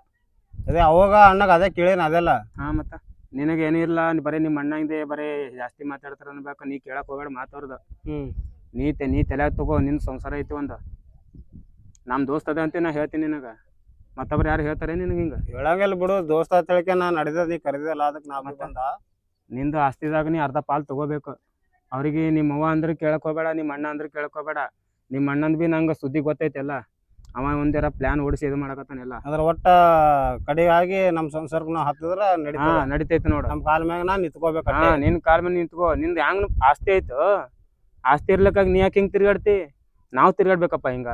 ಅದೇ ಅವಾಗ ಅಣ್ಣಗ ಅದೇ ಕೇಳೇನ ಅದೆಲ್ಲ. ಹಾ ಮತ್ತ. ನಿನಗೆ ಏನಿಲ್ಲ ಇಲ್ಲ ನೀ ಬರೀ ನಿಮ್ಮ ಅಣ್ಣಂಗೆ ಬರೀ ಜಾಸ್ತಿ ಮಾತಾಡ್ತಾರ ಅನ್ಬೇಕು ನೀ ಕೇಳಕ್ ಹೋಗ್ಬೇಡ ಮಾತಾಡ್ದ ಹ್ಮ್. ನೀ ತೆ ನೀ ತಲೆ ತಗೋ ನಿನ್ ಸಂಸಾರ ಐತಿ ಒಂದ. ನಮ್ ದೋಸ್ತ ಅದ ಅಂತ ನಾ ಹೇಳ್ತೀನಿ ನಿನಗ. ಮತ್ತೊಬ್ರು ಯಾರು ಹೇಳ್ತಾರೆ ನಿನಗೆ ಹಿಂಗ? ಹೇಳಂಗಿಲ್ಲ ಬಿಡು ದೋಸ್ತ ತಿಳ್ಕೆ ನಾ ನಡೆದ ನೀ ಕರೆದಿಲ್ಲ ಅದಕ್ಕೆ ನಾ ಮತ್ತಂದ ನಿಂದು ಆಸ್ತಿದಾಗ ನೀ ಅರ್ಧ ಪಾಲ್ ತಗೋಬೇಕು. ಅವ್ರಿಗೆ ನಿಮ್ಮ ಅವ್ವ ಅಂದ್ರೆ ಕೇಳಕ್ ಹೋಗ್ಬೇಡ ನಿಮ್ಮ ಅಣ್ಣ ಅಂದ್ರೆ ಕೇಳಕ್ ಹೋಗ್ಬೇಡ. ನಿಮ್ಮ ಅಣ್ಣಂದ್ ಬಿ ನಂಗೆ ಸುದ್ದಿ ಗೊತ್ತೈತೆಲ್ಲ ಅವ ಒಂದೇರ ಪ್ಲಾನ್ ಓಡಿಸಿ ಇದು ಮಾಡಕತ್ತಾನೆಲ್ಲ ಅದ್ರ ಒಟ್ಟ ಕಡೆಗಾಗಿ ನಮ್ ಸಂಸಾರಕ್ಕೆ ಹತ್ತಿದ್ರ ಹಾ ನಡೀತದ ನಡಿತೈತಿ ನೋಡು. ನಮ್ ಕಾಲ ಮ್ಯಾಗ ನಾ ನಿಂತ್ಕೋಬೇಕ ಹಾ ನಿನ್ ಕಾಲ್ ಮೇಲೆ ನಿಂತ್ಕೋ. ನಿಂದ್ ಹೆಂಗ್ ಆಸ್ತಿ ಐತು? ಆಸ್ತಿ ಇರ್ಲಕ್ಕಾಗ ನೀ ಯಾಕೆ ಹಿಂಗ್ ತಿರ್ಗಾಡ್ತಿ? ನಾವು ತಿರ್ಗಾಡ್ಬೇಕಪ್ಪ ಹಿಂಗ.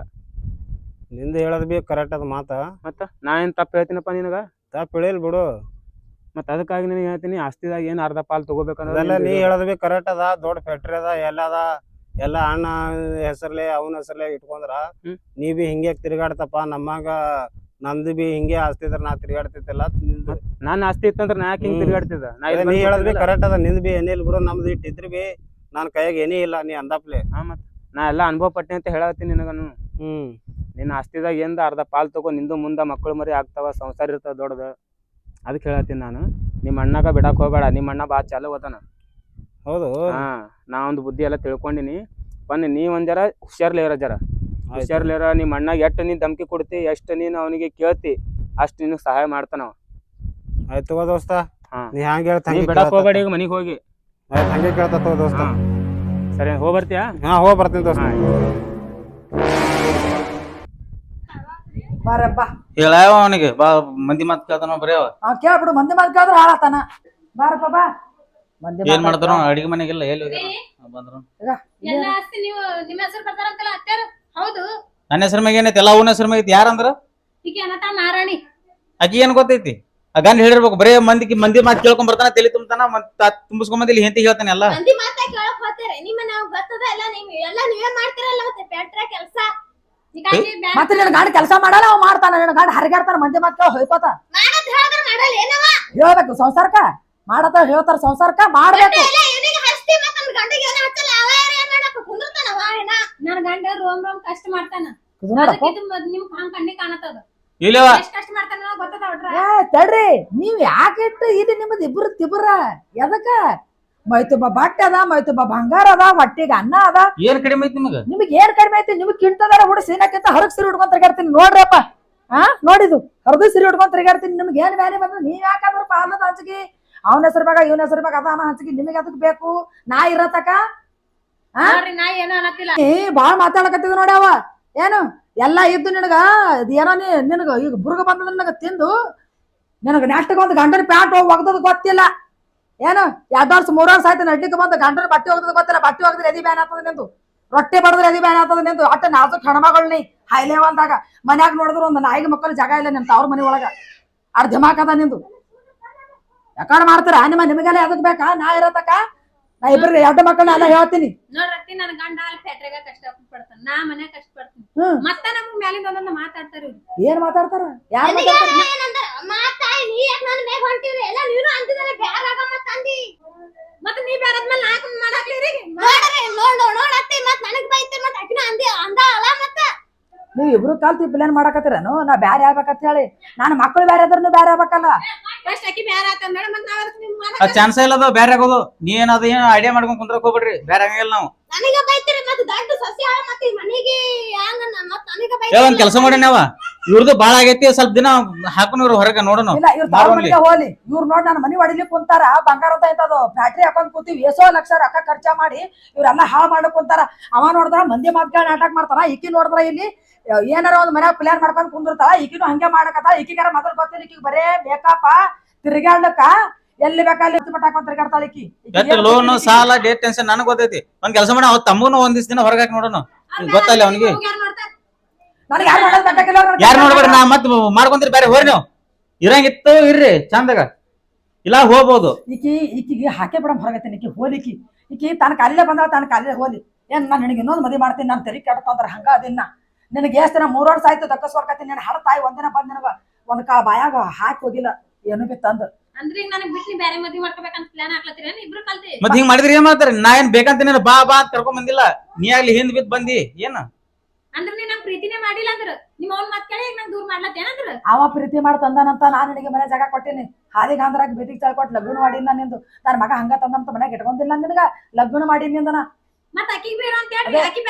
ನಿಂದ ಹೇಳದ್ ಬಿ ಕರೆಕ್ಟ್ ಅದ ಮಾತ. ಮತ್ತ ನಾ ಏನ್ ತಪ್ಪು ಹೇಳ್ತೀನಪ್ಪ ನಿನಗ? ತಪ್ಪ ಹೇಳಿಲ್ ಬಿಡು. ಮತ್ತ ಅದಕ್ಕಾಗಿ ನಿನಗೆ ಹೇಳ್ತೀನಿ ಆಸ್ತಿದಾಗ ಏನ್ ಅರ್ಧ ಪಾಲ್ ತಗೋಬೇಕಂದ್ರೆ ನೀ ಹೇಳದ್ ಬಿ ಕರೆಕ್ಟ್ ಅದ ದೊಡ್ಡ ಫ್ಯಾಕ್ಟ್ರಿ ಅದ ಎಲ್ಲ ಅದ? ಎಲ್ಲ ಅಣ್ಣ ಹೆಸರ್ಲೆ ಅವನ ಹೆಸರ್ಲೆ ಇಟ್ಕೊಂಡ್ರ. ನೀ ಬಿ ಹಿಂಗೆ ತಿರ್ಗಾಡ್ತಪ್ಪ ನಮ್ಮಂಗ ನಂದು ಬಿ ಹಿಂಗೆ ಆಸ್ತಿ ಇದ್ರೆ ನಾ ತಿರ್ಗಾಡ್ತಿತ್ತಲ್ಲ ನಿಂದು ನಾನು ಆಸ್ತಿ ಇತ್ತಂದ್ರ ನಾ ಯಾಕೆ ಹಿಂಗ್. ತಿರ್ಗಾಡ್ತಿದ್ದ? ನಾ ನೀ ಹೇಳದ್ ಬಿ ಕರೆಕ್ಟ್ ಅದ ನಿಂದ್ ಬಿ ಏನಿಲ್ಲ ಬಿಡು ನಮ್ದು ಇಟ್ಟು ಇದ್ರ ಬಿ ನನ್ ಕೈಯಾಗ ಏನೇ ಇಲ್ಲ ನೀ ಅಂದಪ್ಲೆ. ಹಾ ಮತ್ತ. ನಾ ಎಲ್ಲಾ ಅನುಭವ ಪಟ್ಟೆ ಅಂತ ಹೇಳತ್ತೀನಿ ನಿನಗನು. ಹ್ಮ್. ನಿನ್ನ ಆಸ್ತಿದಾಗ ಎಂದ ಅರ್ಧ ಪಾಲ್ ತಗೋ ನಿಂದು ಮುಂದ ಮಕ್ಕಳು ಮರಿ ಆಗ್ತಾವ ಸಂಸಾರ ಇರ್ತಾವ ದೊಡ್ಡದು. ಅದಕ್ಕೆ ಹೇಳತ್ತೀನಿ ನಾನು. ನಿಮ್ಮ ಅಣ್ಣಗ ಬಿಡಕ್ ಹೋಗ್ಬೇಡ ನಿಮ್ಮ ಅಣ್ಣ ಬಾ ಚಾಲು ಓದಾನ. ಹೌದು. ಹಾ ನಾ ಒಂದು ಬುದ್ಧಿ ಎಲ್ಲ ತಿಳ್ಕೊಂಡಿನಿ. ಬನ್ನಿ ನೀ ಒಂದ್ ಜರ ಹುಷಾರ್ಲೇರ ಜರ. ಹುಷಾರ್ಲೇರ ನಿಮ್ಮ ಅಣ್ಣಗೆ ಎಷ್ಟು ನೀನ್ ಧಮ್ಕಿ ಕೊಡ್ತಿ ಎಷ್ಟು ನೀನು ಅವನಿಗೆ ಕೇಳ್ತಿ ಅಷ್ಟ್ ನಿನಗೆ ಸಹಾಯ ಮಾಡ್ತಾನ ಅವ. ಆಯ್ತು ತಗೋ ದೋಸ್ತ. ಹಾ. ನೀ ಹ್ಯಾಂಗ ಹೇಳ್ತ ನೀ ಬಿಡಕ್ ಹೋಗ್ಬೇಡ ಈಗ ಮನಿಗ್ ಹೋಗಿ. ಆಯ್ತು ಹಂಗೆ ಕೇಳ್ತ ತಗೋ ದೋಸ್ತ. ಹಾ. ಸರಿ ಹೋಗಿ ಬರ್ತೀಯಾ? ಹಾ ಹೋಗ್ ಬರ್ತೀನಿ ದೋಸ್ತ. ಬಾರಪ್ಪ. ಹೇಳಾವ ಅವನಿಗೆ? ಬಾ ಮಂದಿ ಮಾತು ಕೇಳ್ತಾನ ಬರೀ ಅವ ಅವ್ ಕೇಳ್ಬಿಡು ಮಂದಿ ಮಾತು ಕೇಳಿದ್ರೆ ಹಾಳಾತಾನ ಬಾರಪ್ಪ ಬಾ. ಏನ್ ಮಾಡ್ತಾರ ಅಡಿಗೆ ಮನೆಗೆಲ್ಲ ಎಲ್ಲಿ ಹೋಗ್ಯಾರ? ಬಂದ್ರು. ಎಲ್ಲ ಆಸ್ತಿ ನೀವು ನಿಮ್ಮ ಹೆಸರು ಬರ್ತಾರಂತಲ್ಲ ಅತ್ಯಾರ ಹೌದು. ನನ್ನ ಹೆಸರು ಮ್ಯಾಗ ಏನೈತಿ? ಎಲ್ಲ ಅವನ ಹೆಸರು ಮ್ಯಾಗ ಐತಿ. ಯಾರಂದ್ರ ಮಾರಾಣಿ ಆಕಿ ಏನ್ ಗೊತ್ತೈತಿ? ಆ ಗಂಡ ಹೇಳಿರ್ಬೇಕು ಬರೇ ಮಂದಿಗೆ ಮಂದಿ ಮಾತು ಕೇಳ್ಕೊಂಡ್ ಬರ್ತಾನ ತಲೆ ತುಂಬ್ತಾನ ಮತ್ತ ತುಂಬಿಸ್ಕೊಂಡ್ ಬಂದಿಲ್ಲ ಹೆಂತಿ ಹೇಳ್ತಾನೆ ಎಲ್ಲ. ಮಂದಿ ಮಾತಾ ಕೇಳಕ್ ಹೋಗ್ತೀರಿ. ನಿಮ್ಮ ನಾವು ಗೊತ್ತದ ಎಲ್ಲ ನೀವ್ ಎಲ್ಲ ನೀವೇ ಮಾಡ್ತಿರಲ್ಲ ಮತ್ತೆ ಕೆಲಸ? ಹೀಗಾಗಿ ಬ್ಯಾ- ಮತ್ತೆ ನಿನ್ ಗಾಡಿ ಕೆಲಸ ಮಾಡಲ್ಲ ಅವ್ ಮಾಡ್ತಾನ. ನಿನ್ನ ಗಾಡಿ ಹರಿಗಾಡ್ತಾನ ಮಂದಿ ಮಾತು ಕೇಳಿ ಹೋಯ್ಕೋತ. ಹೇಳ್ಬೇಕು ಸಂಸಾರಕ್ಕ. ಮಾಡತ್ತ ಹೇಳ್ತಾರ ಸಂಸಾರಕ್ಕ ಮಾಡ್ಬೇಕು. ನನ್ ಗಂಡ ರೋಮ್ ರೋಮ್ ಕಷ್ಟ ಮಾಡ್ತಾನ. ಇದು ನೋಡಪ್ಪ ಅದಕ್ಕೆ ಇದು ಮದ್- ನಿಮ್ ಹಂಗ್ ಕಣ್ಣಿ ಕಾಣತ್ತದ ಇಲ್ಲವ. ಎಷ್ಟ್ ಕಷ್ಟ ಮಾಡ್ತಾನ ಅನ್ನೋದ್ ಗೊತ್ತದ ಒಟ್ರ ಏ ತಡ್ರಿ ನೀವ್ ಯಾಕೆ ಇಟ್ಟು ಇದು ನಿಮ್ಮದು ಇಬ್ರು ತಿಬ್ರ? ಎದಕ್ಕ? ಮೈತುಬ್ಬ ಬಟ್ಟೆ ಅದ ಮೈತುಬ್ಬ ಬಂಗಾರ ಅದ ಹೊಟ್ಟಿಗೆ ಅನ್ನ ಅದ. ಏನ್ ಕಡಿಮೆ ಐತಿ ನಿಮಗ? ನಿಮ್ಗೆ ಏನ್ ಕಡಿಮೆ ಐತಿ? ನಿಮ್ಗೆ ಕಿಂಟದಾರ ಹುಡ ಸೀನಕ್ಕಿಂತ ಹರಕ್ ಸಿರಿ ಉಡ್ಕೊಂಡ್ ತಿರ್ಗಾಡ್ತೀನಿ. ನೋಡ್ರಪ್ಪ. ಹಾ ನೋಡಿದು. ಹರದು ಸಿರಿ ಉಡ್ಕೊಂಡ್ ತಿರ್ಗಾಡ್ತೀನಿ. ನಿಮ್ಗೆ ಏನ್ ವ್ಯಾಲಿ ಬಂದ್ರೆ ನೀವ್ ಯಾಕಂದ್ರ ಪಾಲದ ಹಂಚಿಗೆ ಅವನ ಹೆಸರು ಮ್ಯಾಗ ಇವನ ಹೆಸರು ಮ್ಯಾಗ ಅದಾನ ಹಂಚಿಗೆ ನಿಮಗೆ ಅದಕ್ಕೆ ಬೇಕು? ನಾ ಇರತಕ? ನೋಡ್ರಿ ನಾ ಏನೋ ಅನ್ನತ್ತಿಲ್ಲ ಏ ಬಾಳ್ ಮಾತಾಡಕತ್ತಿದ್ ನೋಡಿ ಅವ. ಏನು? ಎಲ್ಲಾ ಇದ್ದು ನಿನಗ ಏನೋ ನೀ ನಿನಗ ಈಗ ಬುರ್ಗ ಬಂದದ ನಿನಗ ತಿಂದು ನಿನಗ ನೆಟ್ಟಗ ಒಂದು ಗಂಡನ ಪ್ಯಾಂಟ್ ಹೋಗಿ ಒಗ್ದದ್ ಗೊತ್ತಿಲ್ಲ. ಏನು? ಎರಡ್ ವರ್ಷ ಮೂರ್ ವರ್ಷ ಆಯ್ತು ನಡ್ಲಿಕ್ಕೆ ಬಂದು ಗಂಡನ ಬಟ್ಟೆ ಒಗ್ದದ್ ಗೊತ್ತಿಲ್ಲ. ಬಟ್ಟೆ ಒಗದ್ರೆ ಎದಿ ಬ್ಯಾನ್ ಆಗ್ತದ ನಿಂದು. ರೊಟ್ಟಿ ಬಡದ್ರೆ ಎದಿ ಬ್ಯಾನ್ ಆಗ್ತದ ನಿಂದು. ಅಟ್ಟ ನಾಜುಕ್ ನೀ ಹೈ ಲೆವೆಲ್ದಾಗ ಮನ್ಯಾಗ ನೋಡಿದ್ರು ಒಂದು ನಾಯಿಗೆ ಮಕ್ಕಳು ಜಾಗ ಇಲ್ಲ ನಿಂತ ತವ್ರ ಮನೆ ಒಳಗ. ಅರ್ಧಮಾಕದ ನಿಂದು. ಯಾಕಂಡ್ ಮಾಡ್ತಾರ? ನಿಮ್ಮ ನಿಮಗೆಲ್ಲ ಯಾವ್ದಕ್ ಬೇಕಾ? ನಾ ಇರತಕ ನಾ ಇಬ್ರಿಗೆ ಎರಡು ಮಕ್ಕಳನ್ನ ಎಲ್ಲ ಹೇಳ್ತೀನಿ. ನೋಡ್ರತ್ತಿ ನನ್ ಗಂಡ ಅಲ್ಲಿ ಫ್ಯಾಕ್ಟ್ರಿಗ ಕಷ್ಟ ಪಡ್ತಾನ ನಾ ಮನೆ ಕಷ್ಟ ಪಡ್ತೀನಿ ಹ್ಮ್. ಮತ್ತ ನಮ್ಗ್ ಮ್ಯಾಲಿಂದ ಒಂದೊಂದು ಮಾತಾಡ್ತಾರ ಇವ್ರು. ಏನ್ ಮಾತಾಡ್ತಾರ? ಯಾರ್ ಮಾತಾಡ್ತಾರ? ಏನಂದ್ರ ನೀ ಯಾಕ ನನ್ನ ಮೇಲೆ ಹೊಂಟಿರಿ ಎಲ್ಲ ನೀನು ಅಂತಿದ್ರೆ ಬ್ಯಾರಾಗ ಮತ್ತ ಅಂದಿ ಮತ್ತ ನೀ ಬ್ಯಾರದ್ಮೇಲೆ ನಾಕ್ ಮಾಡಾಕ್ಲಿರಿ ನೋಡ್ರಿ ನೋಡ್ ನೋಡ್ ನೋಡತ್ತಿ ಮತ್ ನನಗ್ ಬೈತಿ ಮತ್ ಅಕ್ಕಿನ ಅಂದಿ ಅಂದ ಅಲ್ಲ ಮತ್ತ. ನೀವ್ ಇಬ್ರು ಕಾಲ್ತಿ ಪ್ಲಾನ್ ಮಾಡಕತ್ತೀರೇನು? ನಾ ಬ್ಯಾರೆ ಆಗ್ಬೇಕಂತ ಹೇಳಿ. ನಾನು ಮಕ್ಕಳು ಬ್ಯಾರೆ ಬ್ಯಾರ ನೀವು ಬ್ಯಾರೆ ಆಗ್ಬೇಕಲ್ಲ. ಫಸ್ಟ್ ಆಕಿ ಬ್ಯಾರ ಆತ ಮೇಡಮ್ ಮತ್ ನಾವ್ ಅದಕ್ಕೆ ನಿಮ್ ಆ ಮಾಡಕ್ ಚಾನ್ಸ್ ಇಲ್ಲ ಅದು ಬೇರೆ ಆಗೋದು. ನೀ ಏನದ ಅದ ಏನ್ ಐಡಿಯಾ ಮಾಡ್ಕೊಂಡ್ ಕುಂದ್ರಕ್ ಹೋಗ್ಬೇಡ್ರಿ ಬೇರೆ ಆಗಂಗಿಲ್ಲ ನಾವು. ನನಗ ಬೈತೀರಿ ಮತ್ ದೊಡ್ಡ ಸಸ್ಯ ಹಾಳ್ ಮತ್ ಈ ಮನಿಗೆ ಹ್ಯಾಂಗ ಮತ್ ನನಗ ಏ ಒಂದ್ ಬೈತೀರಿ ಕೆಲಸ ಮಾಡಿ ನಾವ ಇವ್ರದ್ದು ಬಾಳ ಆಗೈತಿ ಸ್ವಲ್ಪ ದಿನ ಹಾಕೊಂಡು ಇವ್ರು ಹೊರಗೆ ನೋಡೋಣ. ಇಲ್ಲ ಇವ್ರ ಮನೆಗೆ ಹೋಲಿ ಇವ್ರು ನೋಡ್ ನಾನು ಮನಿ ಹೊಡಿಲಿಕ್ ಕುಂತಾರ ಬಂಗಾರ ಅಂತ ಐತದು ಫ್ಯಾಕ್ಟ್ರಿ ಹಾಕೊಂಡ್ ಕೂತೀವಿ ಎಷ್ಟೋ ಲಕ್ಷ ರೊಕ್ಕ ಖರ್ಚ ಮಾಡಿ ಇವ್ರೆಲ್ಲ ಹಾಳು ಮಾಡಕ್ ಕುಂತಾರ. ಅವ ನೋಡಿದ್ರ ಮಂದಿ ಮಾತ್ಗಳ ನಾಟಕ ಮಾಡ್ತಾರ ಈಕಿ ನೋಡಿದ್ರ ಇಲ್ಲಿ. ಏನಾರ ಒಂದ್ ಮನ್ಯಾಗ ಪ್ಲಾನ್ ಮಾಡ್ಕೊಂಡ್ ಕುಂದಿರ್ತಾಳ ಈಕಿನು ಹಂಗೆ ಮಾಡಕತ್ತಾಳ ಈಕಿಗಾರ ಮೊದಲ್ ಗೊತ್ತಿಲ್ಲ ಈಕಿಗೆ ಬರೇ ಬೇಕಪ್ಪ ತಿರ್ಗಾಡ್ಲಕ್ಕ ಎಲ್ಲಿ ಬೇಕಲ್ಲಿ ಎತ್ತು ಪಟ್ಟಾಕೊಂಡ್ ತಿರ್ಗಾಡ್ತಾಳ ಈಕಿ. ಈಕಿಗೆ ಎಷ್ಟು ಲೋನ್ ಸಾಲ ಡೇಟ್ ಟೆನ್ಷನ್ ನನಗ್ ಗೊತ್ತೈತಿ. ಒಂದ್ ಕೆಲಸ ಮಾಡ ಅವ್ರ ತಮ್ಮನು ಒಂದಿಸ್ ದಿನ ಹೊರಗೆ ಹಾಕಿ ನೋಡೋಣ ಗೊತ್ತಲ್ಲ ಅವ್ನಿಗೆ? ನನಗೆ ಯಾರು ನೋಡೋದ್ ಬೇಕಾಗಿಲ್ಲ ಅವ್ರು ಯಾರು ನೋಡ್ಬೇಡ್ರಿ ನಾ ಮತ್ ಮಾಡ್ಕೊಂತೀರಿ ಬೇರೆ ಹೋರಿ ನೀವು. ಇರಂಗಿತ್ತು ಇರ್ರಿ ಚಂದಾಗ. ಇಲ್ಲ ಹೋಗ್ಬೋದು. ಈಕಿ ಈಕಿಗೆ ಹಾಕೇ ಬಿಡಮ್ ಹೊರಗತ್ತೀನಿ ಈಕಿ ಹೋಲಿಕಿ ಈಕಿ. ತನ್ನ ಕಾಲಿಲೆ ಬಂದಾಳ ತನ್ನ ಕಾಲಿಲೆ ಹೋಲಿ. ಏನ್ ನಾನು ನಿನಗೆ ಇನ್ನೊಂದು ಮದುವೆ ಮಾಡ್ತೀನಿ ನಾನು ತೆರಿ ಕೆಡ್ತಂದ್ರ ಹಂಗ ಅದಿನ್ನ. ನಿನಗೆ ಎಷ್ಟು ದಿನ ಮೂರು ವರ್ಷ ಆಯ್ತು ದಕ್ಕ ನೀನು ಹಡ ತಾಯಿ ಒಂದಿನ ಬಂದ್ ನಿನಗ ಒಂದ್ ಕಾಳ ಬಾಯಾಗ ಹಾಕಿ ಹೋಗಿಲ್ಲ ಏನು ಬಿ ತಂದು. ಅಂದ್ರೆ ಈಗ ನನಗ್ ಬಿಟ್ಟು ಬೇರೆ ಮದ್ವಿ ಮಾಡ್ಕೋಬೇಕಂತ ಪ್ಲಾನ್ ಹಾಕ್ಲತ್ತೀರ ಇಬ್ರು ಕಲ್ತಿ? ಮತ್ ಹಿಂಗ್ ಮಾಡಿದ್ರಿ ಏನ್ ಮಾಡ್ತಾರೆ? ನಾ ಏನ್ ಬೇಕಂತ ನೀನು ಬಾ ಬಾ ಅಂತ ಕರ್ಕೊಂಡ್ ಬಂದಿಲ್ಲ? ನೀ ಆಗ್ಲಿ ಹಿಂದ್ ಬಿದ್ ಬಂದಿ ಏನ? ಅಂದ್ರೆ ನೀ ನಂಗ್ ಪ್ರೀತಿನೇ ಮಾಡಿಲ್ಲ ಅಂದ್ರ? ನಿಮ್ಮ ಅವ್ನ ಮಾತ್ ಕೇಳಿ ಈಗ ನಂಗ್ ದೂರ ಮಾಡ್ಲತ್ತೇನಂದ್ರ ಅವ ಪ್ರೀತಿ ಮಾಡಿ ತಂದಾನಂತ ನಾನು ನಿನಗೆ ಮನೆ ಜಾಗ ಕೊಟ್ಟಿನಿ. ಹಾದಿಗೆ ಅಂದ್ರಾಗ ಬೇದಿಗೆ ತಳ್ಕೊಟ್ ಲಗ್ನ ನಾನು ನಿಂದು. ನನ್ನ ಮಗ ಹಂಗ ತಂದಂತ ಮನೆಗೆ ಇಟ್ಕೊಂಡಿಲ್ಲ ನಿನಗ. ಲಗ್ನ ಮಾಡಿ ನಿಂದನ ಮತ್ ಬೇಡ ಅಂತ ಹೇಳಿ. ಅಕ್ಕಿ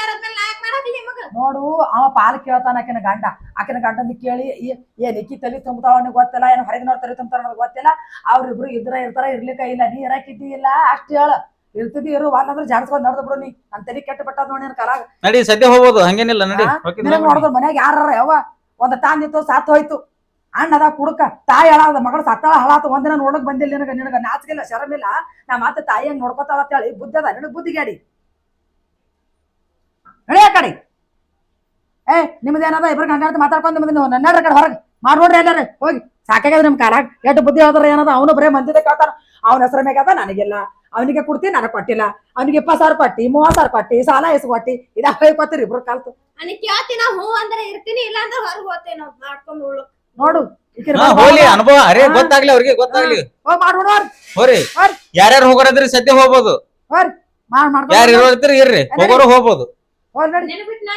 ನಿಮಗ? ನೋಡು ಅವ ಪಾಲ್ ಕೇಳ್ತಾನ ಆಕಿನ ಗಂಡ. ಆಕಿನ ಗಂಡನ ಕೇಳಿ ಏ- ಏನ್ ಇಕ್ಕಿ ತಲೆ ತುಂಬತಾವ ಅವ್ನಿಗೆ ಗೊತ್ತಿಲ್ಲ ಏನ್ ಹೊರಗಿನವ್ರ ತಲೆ ತುಂಬತಾರ ಅನ್ನೋದು ಗೊತ್ತಿಲ್ಲ. ಅವ್ರಿಬ್ರು ಇದ್ರ ಇರ್ತಾರ ಇರ್ಲಿಕ್ಕ ಇಲ್ಲ ನೀ ಇರಾಕಿದ್ದಿ ಇಲ್ಲ ಅಷ್ಟ್ ಹೇಳ. ಇರ್ತಿದ್ದಿ ಇರು ವಾಲ್ ಜಾಡ್ಸ್ಕೊಂಡ್ ನಡೆದು ಬಿಡು ನೀ. ನನ್ ತಲೆ ಕೆಟ್ಟ ಬಿಟ್ಟದ ನೋಡಿ ನನ್ ಕಲಾಗ ನಡಿ ಸದ್ಯ ಹೋಗ್ಬೋದು ಹಂಗೇನಿಲ್ಲ ನಡಿ. ನಿನಗ್. ನೋಡಿದ್ರ ಮನ್ಯಾಗ ಯಾರ ಯಾವ ಒಂದ್ ನಿಂತು ಸಾತ್ ಹೋಯ್ತು. ಅಣ್ಣ ಅದ ಕುಡುಕ. ತಾಯಿ ಹಾಳಾದ ಮಗಳು ಸತ್ತಾಳ ಹಳಾತ ಒಂದಿನ ನೋಡಕ್ ಬಂದಿಲ್ಲ ನಿನಗ ನಿನಗ ನಾಚಿಕಿಲ್ಲ ಶರಮಿಲ್ಲ. ನಾ ಮತ್ತೆ ತಾಯಿಯಂಗ್ ನೋಡ್ಕೊತಾಳ ಅಂತ ಹೇಳಿ ಬುದ್ಧದ ನಿನಗ್ ಬುದ್ಧಿಗಾಡಿ. ನಡಿ ಆ ಕಡೆ. ಏ ನಿಮ್ದು ಏನದ ಇಬ್ರಿಗೆ ಹಂಗಾರ್ತ ಮಾತಾಡ್ಕೊಂಡು ನಿಮ್ದು ನನ್ನಡ್ರ ನನ್ನ ಕಡೆ ಹೊರಗೆ ಮಾಡ್ಬೋಡ್ರಿ ಎಲ್ಲಾರ ಹೋಗಿ. ಸಾಕಾಗ್ಯದ ನಿಮ್ ಕಾಲಾಗ. ಎಷ್ಟು ಬುದ್ಧಿ ಹೋದ್ರ ಏನದ? ಅವನು ಬರೇ ಮಂದಿದೆ ಕೇಳ್ತಾನ. ಅವನ ಹೆಸರ ಮ್ಯಾಗದ ನನಗಿಲ್ಲ. ಅವನಿಗೆ ಕೊಡ್ತೀನಿ ನನಗೆ ಕೊಟ್ಟಿಲ್ಲ. ಅವನಿಗೆ ಇಪ್ಪತ್ತು ಸಾವಿರ ಪಟ್ಟಿ ಮೂವತ್ತು ಸಾವಿರ ಕೊಟ್ಟಿ ಸಾಲ ಎಸ್ ಕೊಟ್ಟಿ ಇದಾ ಹೋಯ್ಕೊತೀರಿ ಇಬ್ರು ಕಾಲ್ತು. ನನಗ್ ಕೇಳ್ತೀನಿ ಹೂ ಅಂದ್ರೆ ಇರ್ತೀನಿ ಇಲ್ಲ ಅಂದ್ರೆ ಹೊರಗೆ ಹೋಗ್ತೇನೆ ಮಾಡ್ಕೊಂಡು ಉಳ್ಳು. ನೋಡು. ಈಕಿನ ಹಾ, ಹೋಗ್ಲಿ ಅನುಭವ. ಅರೇ ಗೊತ್ತಾಗ್ಲಿ ಅವ್ರಿಗೆ ಗೊತ್ತಾಗ್ಲಿ. ಹೋಗ್ ಮಾಡ್ಬಿಡು ನೋಡ್. ಹೋರಿ. ಹೋರಿ. ಯಾರ್ಯಾರು ಹೋಗೋರದ್ರಿ ಸದ್ಯ ಹೋಗ್ಬೋದು. ಮಾಡ್ ಮಾಡ್ಕೊಂಡು ಯಾರು ಇರೋರ್ತೀರಿ ಇರ್ರಿ. ಹೋಗೋರು ಹೋಗ್ಬೋದು. ಹೋಗ್ ನಡಿ. ನೆನಪಿಟ್ಟು ನಾ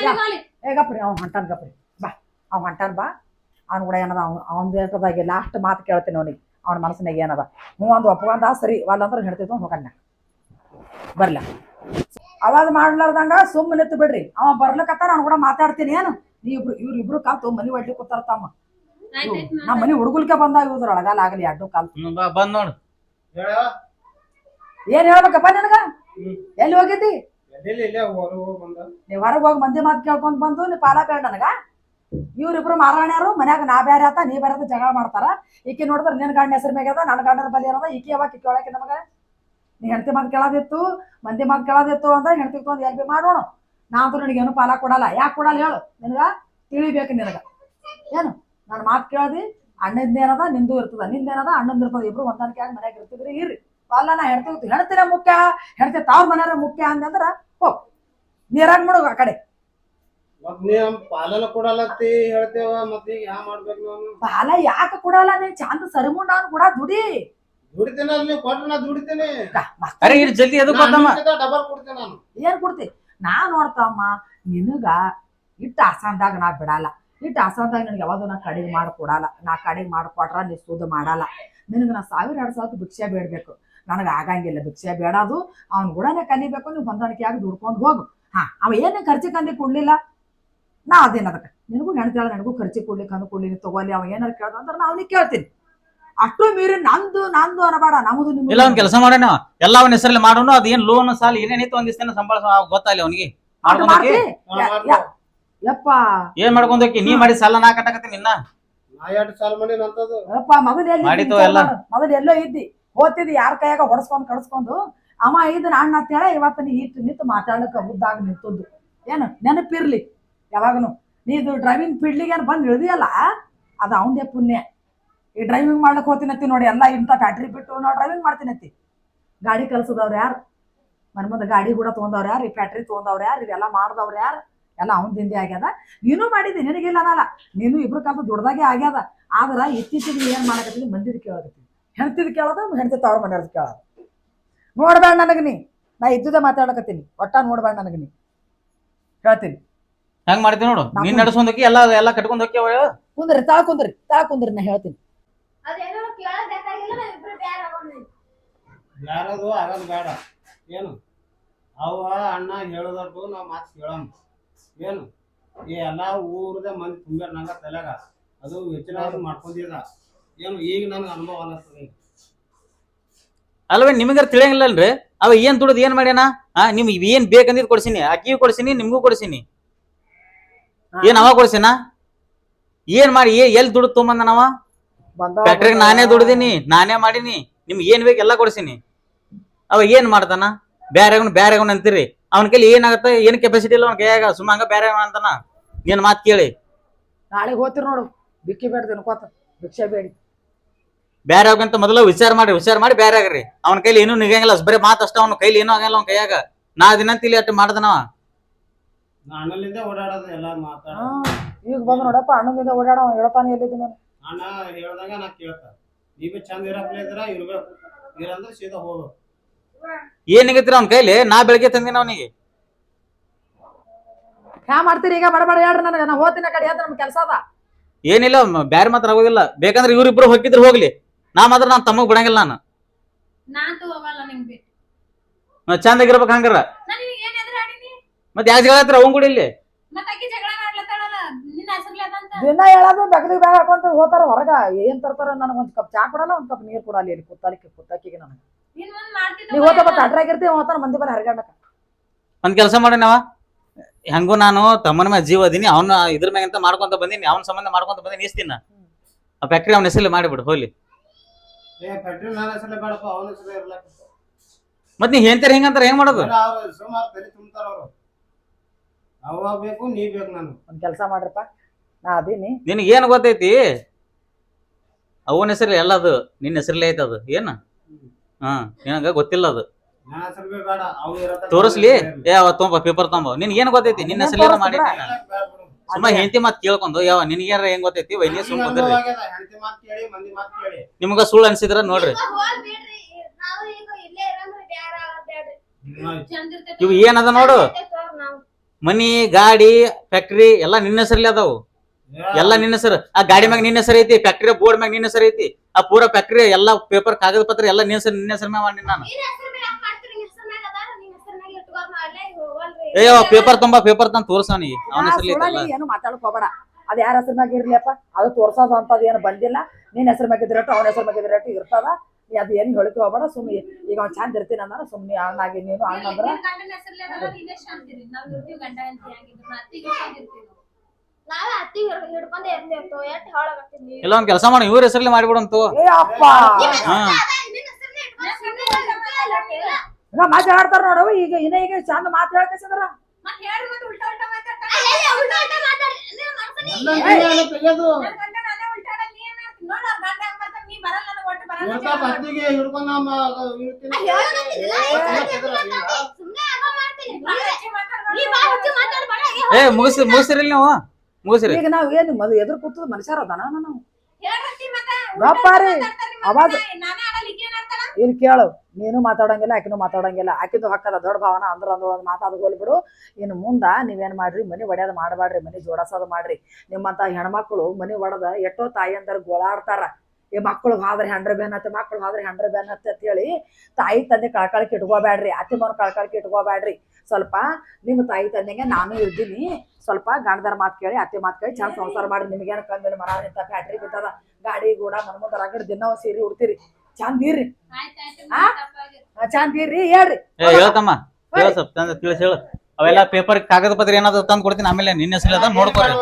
ಏ ಗಪ್ರಿ ಅವ್ನು ಹೊಂಟಾನ್ ಗಪ್ರಿ ಬಾ ಅವ್ನು ಹೊಂಟಾನ್ ಬಾ. ಅವ್ನು ಕೂಡ ಏನದ ಅವ್ನು ಅವ್ನ ಲಾಸ್ಟ್ ಮಾತು ಕೇಳ್ತೀನಿ ಅವನಿಗೆ. ಅವ್ನ ಮನಸ್ಸಿನಾಗ ಏನದ. ಹ್ಞೂ ಒಂದು ಒಪ್ಕೊಂಡ ಸರಿ ವಾಲಂದ್ರೆ ಅಂದ್ರೆ ಹೇಳ್ತಿದ್ವು ಹೋಗಣ್ಣ ಬರ್ಲ. ಅವಾಗ ಮಾಡ್ಲಾರ್ದಂಗ ಸುಮ್ಮನೆ ನಿಂತು ಬಿಡ್ರಿ. ಅವ ಬರ್ಲಕತ್ತ ನಾನು ಕೂಡ ಮಾತಾಡ್ತೀನಿ ಏನು? ನೀ ಇಬ್ರು ಇವ್ರು ಇಬ್ರು ಕಲ್ತು ಮನಿ ಒಡ್ಲಿ ಕೂತಾರ ತಮ್ಮ. ಆಯ್ತ್ ಆಯ್ತ್ ನಮ್ಮ ಮನಿ ಹುಡುಗಲ್ಕೆ ಬಂದಾಗ ಇವ್ರೊಳಗಾಲ ಆಗಲಿ ಅಡ್ಡು ಕಲ್ತು. ಹ್ಮ್, ಬಾ ಬಂದ್ ನೋಡು. ಏನ್ ಹೇಳ್ಬೇಕಪ್ಪ ನನಗ? ಎಲ್ಲಿ ಹೋಗಿದ್ದಿ? ಎಲ್ಲಿ ಇಲ್ಲೇ ಹೊರ ಹೋಗಿ ಬಂದ? ನೀ ಹೊರಗೆ ಹೋಗಿ ಮಂದಿ ಮಾತು ಕೇಳ್ಕೊಂಡ್ ಬಂದು, ನೀ ಪಾಲ ಬೇಡ ನನಗ. ಇವ್ರಿಬ್ರು ಮಾರಾಣ್ಯಾರು ಮನ್ಯಾಗ ನಾ ಬೇರೆ ಆತ ನೀ ಬೇರೆ ಜಗಳ ಮಾಡ್ತಾರ. ಈಕಿ ನೋಡಿದ್ರೆ ನಿನ್ ಗಂಡ ಹೆಸರು ಮ್ಯಾಗದ ನನ್ನ ಗಂಡನ ಬಲಿ ಅನ್ನೋದ ಈಕಿ ಯಾವಾಗ ಕೇಳಕ್ಕೆ ನಮಗ? ನೀ ಹೆಂಡತಿ ಮಾತು ಕೇಳೋದಿತ್ತು, ಮಂದಿ ಮಾತು ಕೇಳೋದಿತ್ತು ಅಂತ ಹೆಂಡತಿ ತೊಂದು ಎಲ್ ಬಿ ಮಾಡೋಣ. ನಾ ಅಂತೂ ನಿನಗೇನು ಪಾಲ ಕೊಡಲ್ಲ. ಯಾಕೆ ಕೊಡಲ್ಲ ಹೇಳು. ನಿನಗ ತಿಳಿಬೇಕು ನಿನಗ. ಏನು? ನಾನು ಮಾತು ಕೇಳ್ದಿ ಅಣ್ಣಂದೇನದ ನಿಂದು ಇರ್ತದ. ನಿಂದೇನದ ಅಣ್ಣಂದು ಇರ್ತದ. ಇಬ್ರು ಹೊಂದಾಣಿಕೆಯಾಗಿ ಮನ್ಯಾಗ ಇರ್ತಿದ್ರಿ, ಇರ್ರಿ. ಪಾಲ ನಾ ಹೆಣ್ತಿ ಹೆಣ್ತಿನ ಮುಖ್ಯ ಹೆಣ್ತಿ ತಾವ್ರ ಮನೆಯವ್ರ ಮುಖ್ಯ ಅಂದಂದ್ರ ಹೋಗ್ ನೀರಾಗ ನೋಡು ಆ ಕಡೆ. ಮತ್ ನೀ ಪಾಲನ ಕೊಡಲತ್ತಿ ಹೇಳ್ತೇವ ಮತ್ ಈಗ ಹ್ಯಾ ಮಾಡ್ಬೇಕು ನಾನು ಬಾಲ ಯಾಕೆ ಕೊಡಲ್ಲ ನೀನ್ ಚಂದ ಸರಿಮುಂಡ ಅವ್ನು ಕೂಡ ದುಡಿ. ದುಡಿತೇನೆ ಅಲ್ಲಿ ಕೊಟ್ರೆ ನಾ ದುಡಿತೇನೆ. ಮಸ್ತ್. ಅರೆ ಇಲ್ಲಿ ಜಲ್ದಿ ಎದಕ್ ಗೊತ್ತಮ್ಮ ಡಬಲ್ ಕೊಡ್ತೇನೆ ನಾನು. ಏನ್ ಕೊಡ್ತಿ? ನಾ ನೋಡ್ತಮ್ಮ ನಿನಗ ಇಟ್ಟ ಆಸಂದಾಗ ನಾ ಬಿಡಲ್ಲ. ಇಟ್ಟ ಆಸಂದಾಗ ನನಗೆ ಯಾವಾಗ ನಾ ಕಡಿಗೆ ಮಾಡ್ಕೊಡಲ್ಲ. ನಾ ಕಡಿಗೆ ಮಾಡ್ಕೊಟ್ರ ನೀ ಸುದ್ದು ಮಾಡಲ್ಲ. ನಿನಗ ನಾ ಸಾವಿರ ಎರಡು ಸಾವಿರ ಭಿಕ್ಷೆ ಬೇಡಬೇಕು. ನನಗೆ ಆಗಂಗಿಲ್ಲ ಭಿಕ್ಷೆ ಬೇಡದು ಅವ್ನ ಗುಣನೇ ಕಲಿಬೇಕು ನೀವು ಹೊಂದಾಣಿಕೆಯಾಗಿ ದುಡ್ಕೊಂಡು ಹೋಗು. ಹಾ ಅವ ಏನು ಖರ್ಚು ಕಂದಿ ಕೊಡ್ಲಿಲ್ಲ? ನಾ ಅದೇನು ಅದಕ್ಕೆ? ನಿನಗೂ ಹೆಣ್ತಾಳ ನನಗೂ ಖರ್ಚು ಕೊಡ್ಲಿಕ್ಕೆ ಕಂದು ಕೊಡ್ಲಿ ತಗೋಲಿ ಅವ ಏನಾರು ಕೇಳ್ದ ಅಂದ್ರೆ ನಾ ಅವ್ನಿಗೆ ಕೇಳ್ತೀನಿ. ಅಷ್ಟು ಮೀರಿ ನಂದು ನಂದು ಅನ್ನಬೇಡ ನಮ್ದು ನಿಮ್ಗೆ ಇಲ್ಲ ಒಂದ್ ಕೆಲಸ ಮಾಡೋಣ ಎಲ್ಲ ಅವನ ಹೆಸರಲ್ಲಿ ಮಾಡೋಣ ಅದೇನ್ ಏನ್ ಲೋನ್ ಸಾಲ ಏನೇನಿತ್ತು ಒಂದಿಷ್ಟು ದಿನ ಸಂಬಳ ಗೊತ್ತಾಗಲಿ ಅವನಿಗೆ. ಮಾಡ್ತಿ? ಯಾ- ಮಾಡ್ತೇನೆ. ಯಪ್ಪ. ಏನ್ ನೀ ಮಾಡಿ ಸಾಲ ನಾ ಕಟ್ಟಕತ್ತೀನಿ ಇನ್ನ ನಾ ಎರಡು ಸಾಲ ಮಾಡಿ ನಂತದು ಯಪ್ಪ ಮೊದಲು ಎಲ್ಲಿ ಮಾಡಿತು ವಿಚಾರ ಎಲ್ಲ. ಮಾಡು. ಮೊದಲು ಎಲ್ಲೋ ಇದ್ದಿ? ಓದ್ತಿದ್ದಿ, ಯಾರ ಕೈಯಾಗ ಹೊಡ್ಸ್ಕೊಂಡ್ ಕಡ್ಸ್ಕೊಂಡು ಅಮ್ಮ ಇದು ಅಣ್ಣ ಅಂತೇಳ ಇವತ್ತು ನೀ ಇಟ್ಟು ನಿಂತು ಮಾತಾಡಕ್ಕೆ ಮುದ್ದಾಗ ನಿಂತದ್ದು. ಏನು, ನೆನಪಿರ್ಲಿ ಯಾವಾಗನು ನೀದು ಡ್ರೈವಿಂಗ್ ಫೀಲ್ಡಿಗೆ ಏನು ಬಂದು ಇಳ್ದಿಯಲ್ಲ, ಅದು ಅವಂದೇ ಪುಣ್ಯ. ಈ ಡ್ರೈವಿಂಗ್ ಮಾಡ್ಲಿಕ್ಕೆ ಹೋಗ್ತೀನತ್ತಿ ನೋಡಿ, ಎಲ್ಲ ಇಂಥ ಫ್ಯಾಕ್ಟ್ರಿ ಬಿಟ್ಟು ನಾವು ಡ್ರೈವಿಂಗ್ ಮಾಡ್ತೀನತ್ತಿ. ಗಾಡಿ ಕಲ್ಸದವ್ರು ಯಾರು? ಮನೆ ಮುಂದೆ ಗಾಡಿ ಕೂಡ ತೊಗೊಂಡವ್ರು ಯಾರು? ಈ ಫ್ಯಾಕ್ಟ್ರಿ ತೊಗೊಂಡವ್ರು ಯಾರು? ಇದೆಲ್ಲ ಮಾಡ್ದವ್ರು ಯಾರು? ಎಲ್ಲ ದಿಂದೆ ಆಗ್ಯದ. ನೀನು ಮಾಡಿದ್ದಿ, ನಿನಗಿಲ್ಲ ಅನ್ನಲ್ಲ ನೀನು ಇಬ್ರು ಕಾಲದ ದುಡ್ದಾಗೆ ಆಗ್ಯದ. ಆದ್ರೆ ಇತ್ತೀಚೆಗೆ ಏನು ಮಾಡಕತ್ತೀನಿ, ಮಂದಿದ್ ಕೇಳಕತ್ತೀನಿ. ಹೆಣ್ತಿದ್ ಕೇಳೋದು ಹೆಣ್ತಿ ತವ್ರ ಮನೆಯವ್ರದ್ದು ಕೇಳೋದು. ನೋಡ್ಬೇಡ ನನಗೆ ನೀ. ನಾ ಇದ್ದುದ ಮಾತಾಡಕತ್ತೀನಿ ಒಟ್ಟ ನೋಡ್ಬೇಡ ನನಗೆ ನೀ. ಹೇಳ್ತೀನಿ. ಹೆಂಗ್ ಮಾಡ್ತೀನಿ ನೋಡು? ನೀನ್ ಕುಂದ್- ನಡ್ಸ್ಕೊಂಡ್ ಹೋಗಿ ಎಲ್ಲ ಎಲ್ಲ ಕಟ್ಕೊಂಡ್ ಹೋಗಿ ಕುಂದ್ರಿ ತಾ ಕುಂದ್ರಿ ತಾ ಕುಂದ್ರಿ ನಾ ಹೇಳ್ತೀನಿ. ಅದೇನೋ ಯಾರದು ಆಗೋದು ಬೇಡ. ಏನು? ಅವ ಅಣ್ಣ ಹೇಳೋದಟ್ಟು ನಾವು ಮಾತು ಕೇಳೋಣ ಏನು? ಈ ಎಲ್ಲ ಊರದ ಮಂದಿ ತುಂಬ್ಯಾರ ನಂಗ ತಲೆಗ ಅದು ವಿಚಾರ ಮಾಡ್ಕೊಂಡಿದ. ಏನು ಈಗ ನನಗೆ ಅನುಭವ ಅನ್ನಿಸ್ತದೆ ಅಲ್ವೇ ನಿಮಗಾರ ತಿಳಿಯಂಗಿಲ್ಲಲ್ರಿ? ಅವ ಏನ್ ದುಡ್ದು ಏನ್ ಮಾಡ್ಯಾನ? ಹಾ ನಿಮ್ಗೆ ಏನ್ ಬೇಕಂದಿದ್ ಕೊಡ್ಸಿನಿ ಅಕ್ಕಿಗೂ ಕೊಡ್ಸಿನಿ ನಿಮ್ಗೂ ಕೊಡ್ಸಿನಿ. ಏನ್ ಅವ ಕೊಡ್ಸಿನ? ಏನ್ ಮಾಡಿ ಏ ಎಲ್ಲಿ ದುಡ್ಡು ತೊಗೊಂಬಂದ ನಾವ ಫ್ಯಾಕ್ಟ್ರಿಗೆ ನಾನೇ ದುಡ್ದೀನಿ ನಾನೇ ಮಾಡೀನಿ ನಿಮ್ಗೆ ಏನ್ ಬೇಕು ಎಲ್ಲ ಕೊಡ್ಸಿನಿ. ಅವ ಏನ್ ಮಾಡ್ತಾನ? ಬ್ಯಾರೆ ಬ್ಯಾರೆ ಅಂತೀರಿ. ಅವನ ಕೈಲಿ ಏನಾಗತ್ತ ಏನ್ ಕೆಪಾಸಿಟಿ ಇಲ್ಲ ಅವನ ಕೈಯಾಗ ಸುಮ್ಮ ಹಂಗ ಬ್ಯಾರೆ ಅಂತಾನ? ಏನ್ ಮಾತ್ ಕೇಳಿ. ನಾಳೆ ಹೋಗ್ತಿರ್ ನೋಡು ಬಿಕ್ಕಿ ಬೇಡ ತಿನ್ಕೋತ ಭಿಕ್ಷೆ ಬೇಡಿ. ಬ್ಯಾರೆ ಆಗಂತ ಮೊದಲು ವಿಚಾರ ಮಾಡಿ ವಿಚಾರ ಮಾಡಿ ಬೇರೆ ಆಗ್ರಿ. ಅವನ ಕೈಲಿ ಏನೂ ನಿಗಂಗಿಲ್ಲ ಬರೀ ಮಾತಷ್ಟ ಅಷ್ಟ ಅವ್ನ ಕೈಲಿ ಏನೂ ಆಗಲ್ಲ ಅವನ ಕೈಯಾಗ. ನಾ ದಿನಂತಿಲಿ ಅಟ್ಟು ಮಾಡ್ದನವ ಅಣ್ಣಲಿಂದ ಓಡಾಡೋದು ಎಲ್ಲ ಮಾತಾಡ ಈಗ ಬಂದು ನೋಡಪ್ಪ ಅಣ್ಣನಿಂದ ಓಡಾಡ ಹೇಳ್ತಾನೆ ಎಲ್ಲಿದ್ದೀನಿ ನಾನು ಅಣ್ಣ ಹೇಳ್ದಂಗ ನಾ ಕೇಳ್ತ. ನೀವು ಚಂದ ಇರಪ್ಲೆ ಇದ್ರ ಇರ್ಬೇಕು ಇರಂದ್ರೆ ಸೀದಾ ಹೋಗು. ಏನಿಗತ್ತೀರ ಅವ್ನ ಕೈಲಿ? ನಾ ಬೆಳಗ್ಗೆ ತಂದಿನ ಅವನಿಗೆ. ಹ್ಯಾ ಮಾಡ್ತೀರಿ ಈಗ ಬಡಬಡ ಹೇಳ್ರಿ ನನಗೆ. ನಾ ಹೋಗ್ತೀನಿ ಆ ಕಡೆ ಹೇಳ್ತೀನಿ ನಮ್ ಕೆಲಸ ಅದ. ಏನಿಲ್ಲ ಬ್ಯಾರ ಬ್ಯಾರೆ ಮಾತ್ರ ಆಗೋದಿಲ್ಲ. ಬೇಕಂದ್ರೆ ಇವ್ರಿಬ್ರು ಹೋಗಿದ್ರು ಹೋಗ್ಲಿ. ನಾ ಮಾತ್ರ ನಾನ್ ತಮ್ಮಗ್ ಬಿಡಂಗಿಲ್ಲ ನಾನು. ನಿಂಗ್ ಬಿಟ್ಟು ಹಂಗಾರ. ನಾನು ನಿನಗೆ ಏನ್ ಎದುರು ಆಡಿನಿ? ಮತ್ತೆ ಯಾವ ಜಗಳ ಹತ್ರ ಅವಂಗ್ ಕೂಡ ಇಲ್ಲಿ. ಮತ್ತ ಅಕ್ಕಿ ಜಗಳ ಮಾಡ್ಲತ್ತಾಳಲ್ಲ ನಿನ್ನ ಹೆಸರ್ಲೇದಂತ ದಿನ ಹೇಳೋದು ಬೆಗಲಿಗೆ ಬ್ಯಾಗ್ ಹಾಕೊಂತ ಹೋತಾರ ಹೊರಗ. ಏನ್ ತರ್ತಾರ ನನಗೆ ಒಂದ್ ಕಪ್ ಚಾ ಕೊಡಲ್ಲ ಒಂದ್ ಕಪ್ ನೀರ್ ಕೊಡಲ್ಲ ಇಲ್ಲಿ ಕುತ್ತಾಕಿಗೆ ನನಗೆ. ಮುಂದ್ ಮಾಡ್ತಿದ್ದ ನೀವ್ ಹೋತ ಬತ್ತ ಅಡ್ರಾಗಿರ್ತೀವಿ ಹೋತಾನ ಮಂದಿ ಬರ ಹರಗಾಡಕ ಒಂದ್ ಕೆಲಸ ಮಾಡಿ ನಾವ ಹೆಂಗೂ ನಾನು ತಮ್ಮನ ಮೇಲೆ ಜೀವ ಅದೀನಿ ಅವ್ನ ಇದ್ರ ಮ್ಯಾಗಂತ ಮಾಡ್ಕೊಂತ ಬಂದೀನಿ ಅವ್ನ ಸಂಬಂಧ ಮಾಡ್ಕೊಂತ ಬಂದೀನಿ ಇಸ್ತೀನ ಆ ಫ್ಯಾಕ್ಟ್ರಿ ಅವ್ನ ಹೆಸರಲ್ಲಿ ಮಾಡಿಬಿಡು ಹೋಗ್ಲಿ. ಏ ಪೆಟ್ರೋಲ್ ನನ್ನ ಹೆಸರೇ ಬೇಡಪ್ಪ ಅವನ ಹೆಸರೇ ಇರ್ಲಕ್ಕ ಮತ್ ನೀ ಹೆಂತಾರ ಹೆಂಗಂತಾರ ಹೆಂಗ್ ಮಾಡೋದು? ಅವ್ರು ಸುಮಾರು ತಲೆ ತುಂಬ್ತಾರ ಅವ್ರು. ಅವ ಬೇಕು ನೀ ಬೇಕು ನಾನು. ಒಂದ್ ಕೆಲಸ ಮಾಡ್ರಪ್ಪ. ನಾ ಅದೀನಿ. ನಿನಗೆ ಏನು ಗೊತ್ತೈತಿ? ಅವನ ಹೆಸರು ಎಲ್ಲ ಅದು ನಿನ್ನ ಹೆಸರಲ್ಲೇ ಐತೆ ಅದು. ಏನ? ಹಾ ನಿನಗ ಗೊತ್ತಿಲ್ಲ ಅದು. ನನ್ನ ಹೆಸರು ಬೇಡ ಅವ್ನು ಇರತ್ತ ತೋರಿಸ್ಲಿ. ಏ ಅವ ತೊಂಬ ಪೇಪರ್ ತೊಂಬ. ನಿನ್ಗೆ ಏನು ಗೊತ್ತೈತಿ? ನಿನ್ನ ಹೆಸರಲ್ಲ ಮಾಡಿ ಸುಮ್ಮ ಹೆಂಡತಿ ಮಾತ್ ಕೇಳ್ಕೊಂಡು ಯಾವ ನಿನಗ್ಯಾರ ಹೆಂಗ್ ಗೊತ್ತೈತಿ? ವೈದ್ಯ ಸುಮ್ ಕುಂದ್ರಿ ಹೆಂಡತಿ ಮಾತು ಕೇಳಿ ಮಂದಿ ಮಾತು ಕೇಳಿ. ನಿಮ್ಗ ಸುಳ್ಳು ಅನ್ಸಿದ್ರ ನೋಡ್ರಿ. ಇವ್ ಏನದ ನೋಡು? ಮನಿ ಗಾಡಿ ಫ್ಯಾಕ್ಟ್ರಿ ಎಲ್ಲಾ ನಿನ್ನ ಹೆಸರಲ್ಲಿ ಅದಾವು. ಎಲ್ಲಾ ನಿನ್ನ ಹೆಸರು. ಆ ಗಾಡಿ ಮ್ಯಾಗ ನಿನ್ನ ಹೆಸರು ಐತಿ ಫ್ಯಾಕ್ಟ್ರಿ ಬೋರ್ಡ್ ಮ್ಯಾಗ ನಿನ್ನ ಹೆಸರು ಐತಿ. ಆ ಪೂರಾ ಫ್ಯಾಕ್ಟ್ರಿ ಎಲ್ಲಾ ಪೇಪರ್ ಕಾಗದ ಪತ್ರ ಎಲ್ಲಾ ನಿನ್ನ ಹೆಸರು ನಿನ್ನ ಹೆಸರು ಮ್ಯಾಗ ಮಾಡಿ ನಾನು ನಿನ್ನ ಹೆಸರು ಮ್ಯಾಗ ಯಾಕ್ ಮಾಡ್ತೀರಿ ನಿನ್ನ ಹೆಸರು ಮ್ಯಾಗ ಅದಾರ ನಿನ್ನ ಹೆಸರು ಮ್ಯಾಗ ಇಟ್ಕೋರ್ ನಾ ಅಲ್ಲೇ ಪೇಪರ್ ತುಂಬಾ ಪೇಪರ್ ತಂದ್ ಅವನ ಹೆಸರಲ್ಲಿ ಸುಳ್ಳಲ್ಲಿ ಏನು ಮಾತಾಡ್ಕೋಬೇಡ ಹೋಗ್ಬೇಡ. ಅದ್ ಯಾರ ಹೆಸರು ಮ್ಯಾಗ ಇರ್ಲಿಪ್ಪ ಅದು ತೋರ್ಸೋದು ಅಂತದ್ ಏನು ಬಂದಿಲ್ಲ. ನಿನ್ ಹೆಸರು ಮ್ಯಾಗ ಇದ್ರಟ್ಟು ಅವನ ಹೆಸರು ಮ್ಯಾಗ ಇದ್ರಟ್ಟು ಇರ್ತದ. ನೀ ಅದು ಏನು ಹೇಳಿಕೆ ಹೋಗ್ಬೇಡ ಸುಮ್ಮನೆ ಈಗ ಅವ್ನು ಚಂದ ಇರ್ತೀನಿ ಅಂದ್ರೆ ಸುಮ್ಮನೆ ಅಣ್ಣಾಗಿ ನೀನು ಅಣ್ಣಂದ್ರ ನಾವ್ ಅತ್ತಿ ಹಿಡ್ಕೊಂಡೇ ಎಷ್ಟ್ ಇಲ್ಲ ಒಂದ್ ಕೆಲಸ ಮಾಡಿ ಇವ್ರ ಹೆಸರಲ್ಲಿ ಮಾಡಿಬಿಡಂತು ಏ ಅಪ್ಪ! ಈಗ ಮಾತಾಡ್ತಾರ ನೋಡವ ಈಗ ಇನ್ನ ಈಗ ಚಂದ ಮಾತು ಎಲ್ಲ ನೀನೇ ನನ್ ನಾನೇ ಮಾತಾಡ್ಬೇಡ. ಏ ಮುಗಿಸಿ ಮುಗಿಸಿರಿ ನೀವು. ಮುಗಿಸಿರಿ. ಈಗ ನಾವ್ ಏನು ಮದು ಎದುರು ಕೂತದ ಮನುಷ್ಯರ ಅದಾನ ನಾವು. ಅವಾಜ್- ಆಡಲ್ಲ ಈಕಿ ಇಲ್ಲಿ ಕೇಳು. ನೀನು ಮಾತಾಡಂಗಿಲ್ಲ ಆಕಿನೂ ಮಾತಾಡಂಗಿಲ್ಲ. ಆಕಿದು ಹಕ್ಕದ ದೊಡ್ಡ ಭಾವನ ಅಂದ್ರ ಅಂದ್ರೆ ಒಂದು ಮಾತಾಡ್ ಬಿಡು. ಇನ್ನು ಮುಂದೆ ನೀವೇನು ಮಾಡ್ರಿ? ಮನೆ ಒಡೆಯೋದು ಮಾಡಬೇಡ್ರಿ ಮನೆ ಜೋಡಸೋದು ಮಾಡ್ರಿ. ನಿಮ್ಮಂತ ಹೆಣ್ಮಕ್ಳು ಮನೆ ಒಡದ ಎಷ್ಟೋ ತಾಯಿ ಅಂದ್ರೆ ಗೋಳಾಡ್ತಾರ. ಈ ಮಕ್ಳು ಹಾದ್ರೆ ಹೆಂಡ್ರ ಬೆನ್ ಮಕ್ಕಳು ಮಕ್ಳು ಹಾದ್ರೆ ಹೆಂಡ್ರ ಬೆನ್ ಹತ್ತೆ ಅಂತ ಹೇಳಿ ತಾಯಿ ತಂದೆ ಕಳ್ಕಳಕ್ಕೆ ಇಟ್ಕೋಬೇಡ್ರಿ ಅತ್ತೆ ಮನ ಕಳ್ಕಳಕ್ಕೆ ಇಟ್ಕೋಬೇಡ್ರಿ. ಸ್ವಲ್ಪ ನಿಮ್ಮ ತಾಯಿ ತಂದೆಗೆ ನಾನು ಇದ್ದೀನಿ. ಸ್ವಲ್ಪ ಗಾಣದರ ಮಾತು ಕೇಳಿ ಅತ್ತೆ ಮಾತು ಕೇಳಿ ಚಂದ ಸಂಸಾರ ಮಾಡಿ ನಿಮಗೇನು ಕಮ್ಮಿ ಮರ ನಿಂತ ಫ್ಯಾಕ್ಟ್ರಿ ಬಿದ್ದದ. ಗಾಡಿ ಗೂಡ ಮನ್ಮಂದರ ಆಗಡ್ ದಿನ ಸೀರೆ ಉಡ್ತೀರಿ. ಚಂದ ಇರ್ರಿ. ಆಯ್ತ್ ಆಯ್ತ್ ಆ? ಚಂದ ಇರ್ರಿ ಹೇಳ್ರಿ. ಹೇಳ್ತಮ್ಮ. ಹೇಳ. ಸ್ವಲ್ಪ ಚಂದ ತಿಳಿಸಿ ಹೇಳು. ಅವೆಲ್ಲ ಪೇಪರ್ ಕಾಗದ ಪತ್ರ ಏನಾದ್ರು ತಂದು ಕೊಡ್ತೀನಿ ಆಮೇಲೆ ನಿನ್ನ ಹೆಸರು ಅದ ನೋಡ್ಕೊರಿ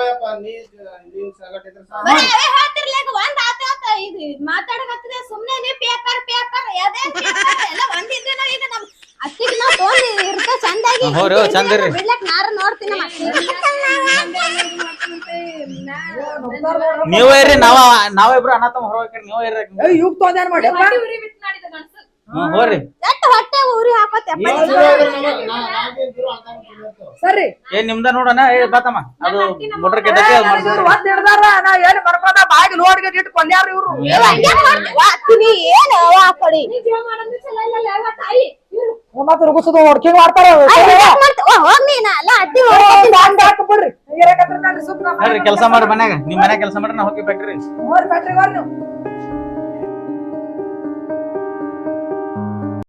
ಮಾತಾಡಕತ್ತಿದೆ ಸುಮ್ನೆ ನೀ ಪೇಪರ್ ಪೇಪರ್ ಎಲ್ಲ ನಾವ್ ಈಗ ನಮ್ ಅತ್ತಿಗೆ ನಾವ್ ತೊಗೊಂಡ್ ಇರ್ತ ಚಂದಾಗಿ. ಹ್ಞೂ ರೀ, ಚಂದ ಇರ್ರಿ. ಬಿಡ್ಲಕ್ ನಾರು ನೋಡ್ತೀನಿ ನಮ್ಮ ಅತ್ತಿಗೆ. ನೀವೇ ಇರ್ರಿ ನಾವ ನಾವಿಬ್ರು ಅಣ್ಣ ತಮ್ಮ ಹೊರಗೆ ನೀವೇ ಇರ್ರಿ. ಮಾಡಿ. ಹೋರಿ ಎಷ್ಟ್ ಹೊಟ್ಟೆ ಉರಿ ಹಾಕೋತೆ ನೀವ್ ಇದ್ರು ಅಂದ್ರೆ ನಮಗೆ- ನಾ- ನಾವ್ ಇದ್ರು ಅಂತ ತಿಳ್ಕೊಳ್ತು. ಸರಿ ಏ ನಿಮ್ದ ನೋಡಣ ಏ ಬಾತಮ್ಮ ಅದು ಮೋಟರ್ ಕೆಟ್ಟಕ್ಕೆ ಅದು ಇವ್ರು. ಒದ್ ಹಿಡ್ದಾರ ನಾ ಏನ್ ಮಾಡ್ಕೊಂಡ ಬಾಗಿ ಲೋಡ್ಗೆ ಇಟ್ಟು ಕೊಲ್ಯಾರ ಇವ್ರು ಇವ ಹಂಗ್ಯಾಕ್ ಏನು ಆ ಕಡೆ ಹೋಗ್ ನೀನ ಅಲ್ಲ ಅತ್ತಿ ಹಾಕ್ಬಿಡ್ರಿ ನೋಡ್ರಿ ಕೆಲಸ ಮಾಡಿ ಮನ್ಯಾಗ ನಿಮ್ ಮನ್ಯಾಗ ಕೆಲಸ ಮಾಡ್ರಿ ನಾ ಹೋಗಿ ಫ್ಯಾಕ್ಟ್ರಿ ಬ್ಯಾಟ್ರಿ ನೀವು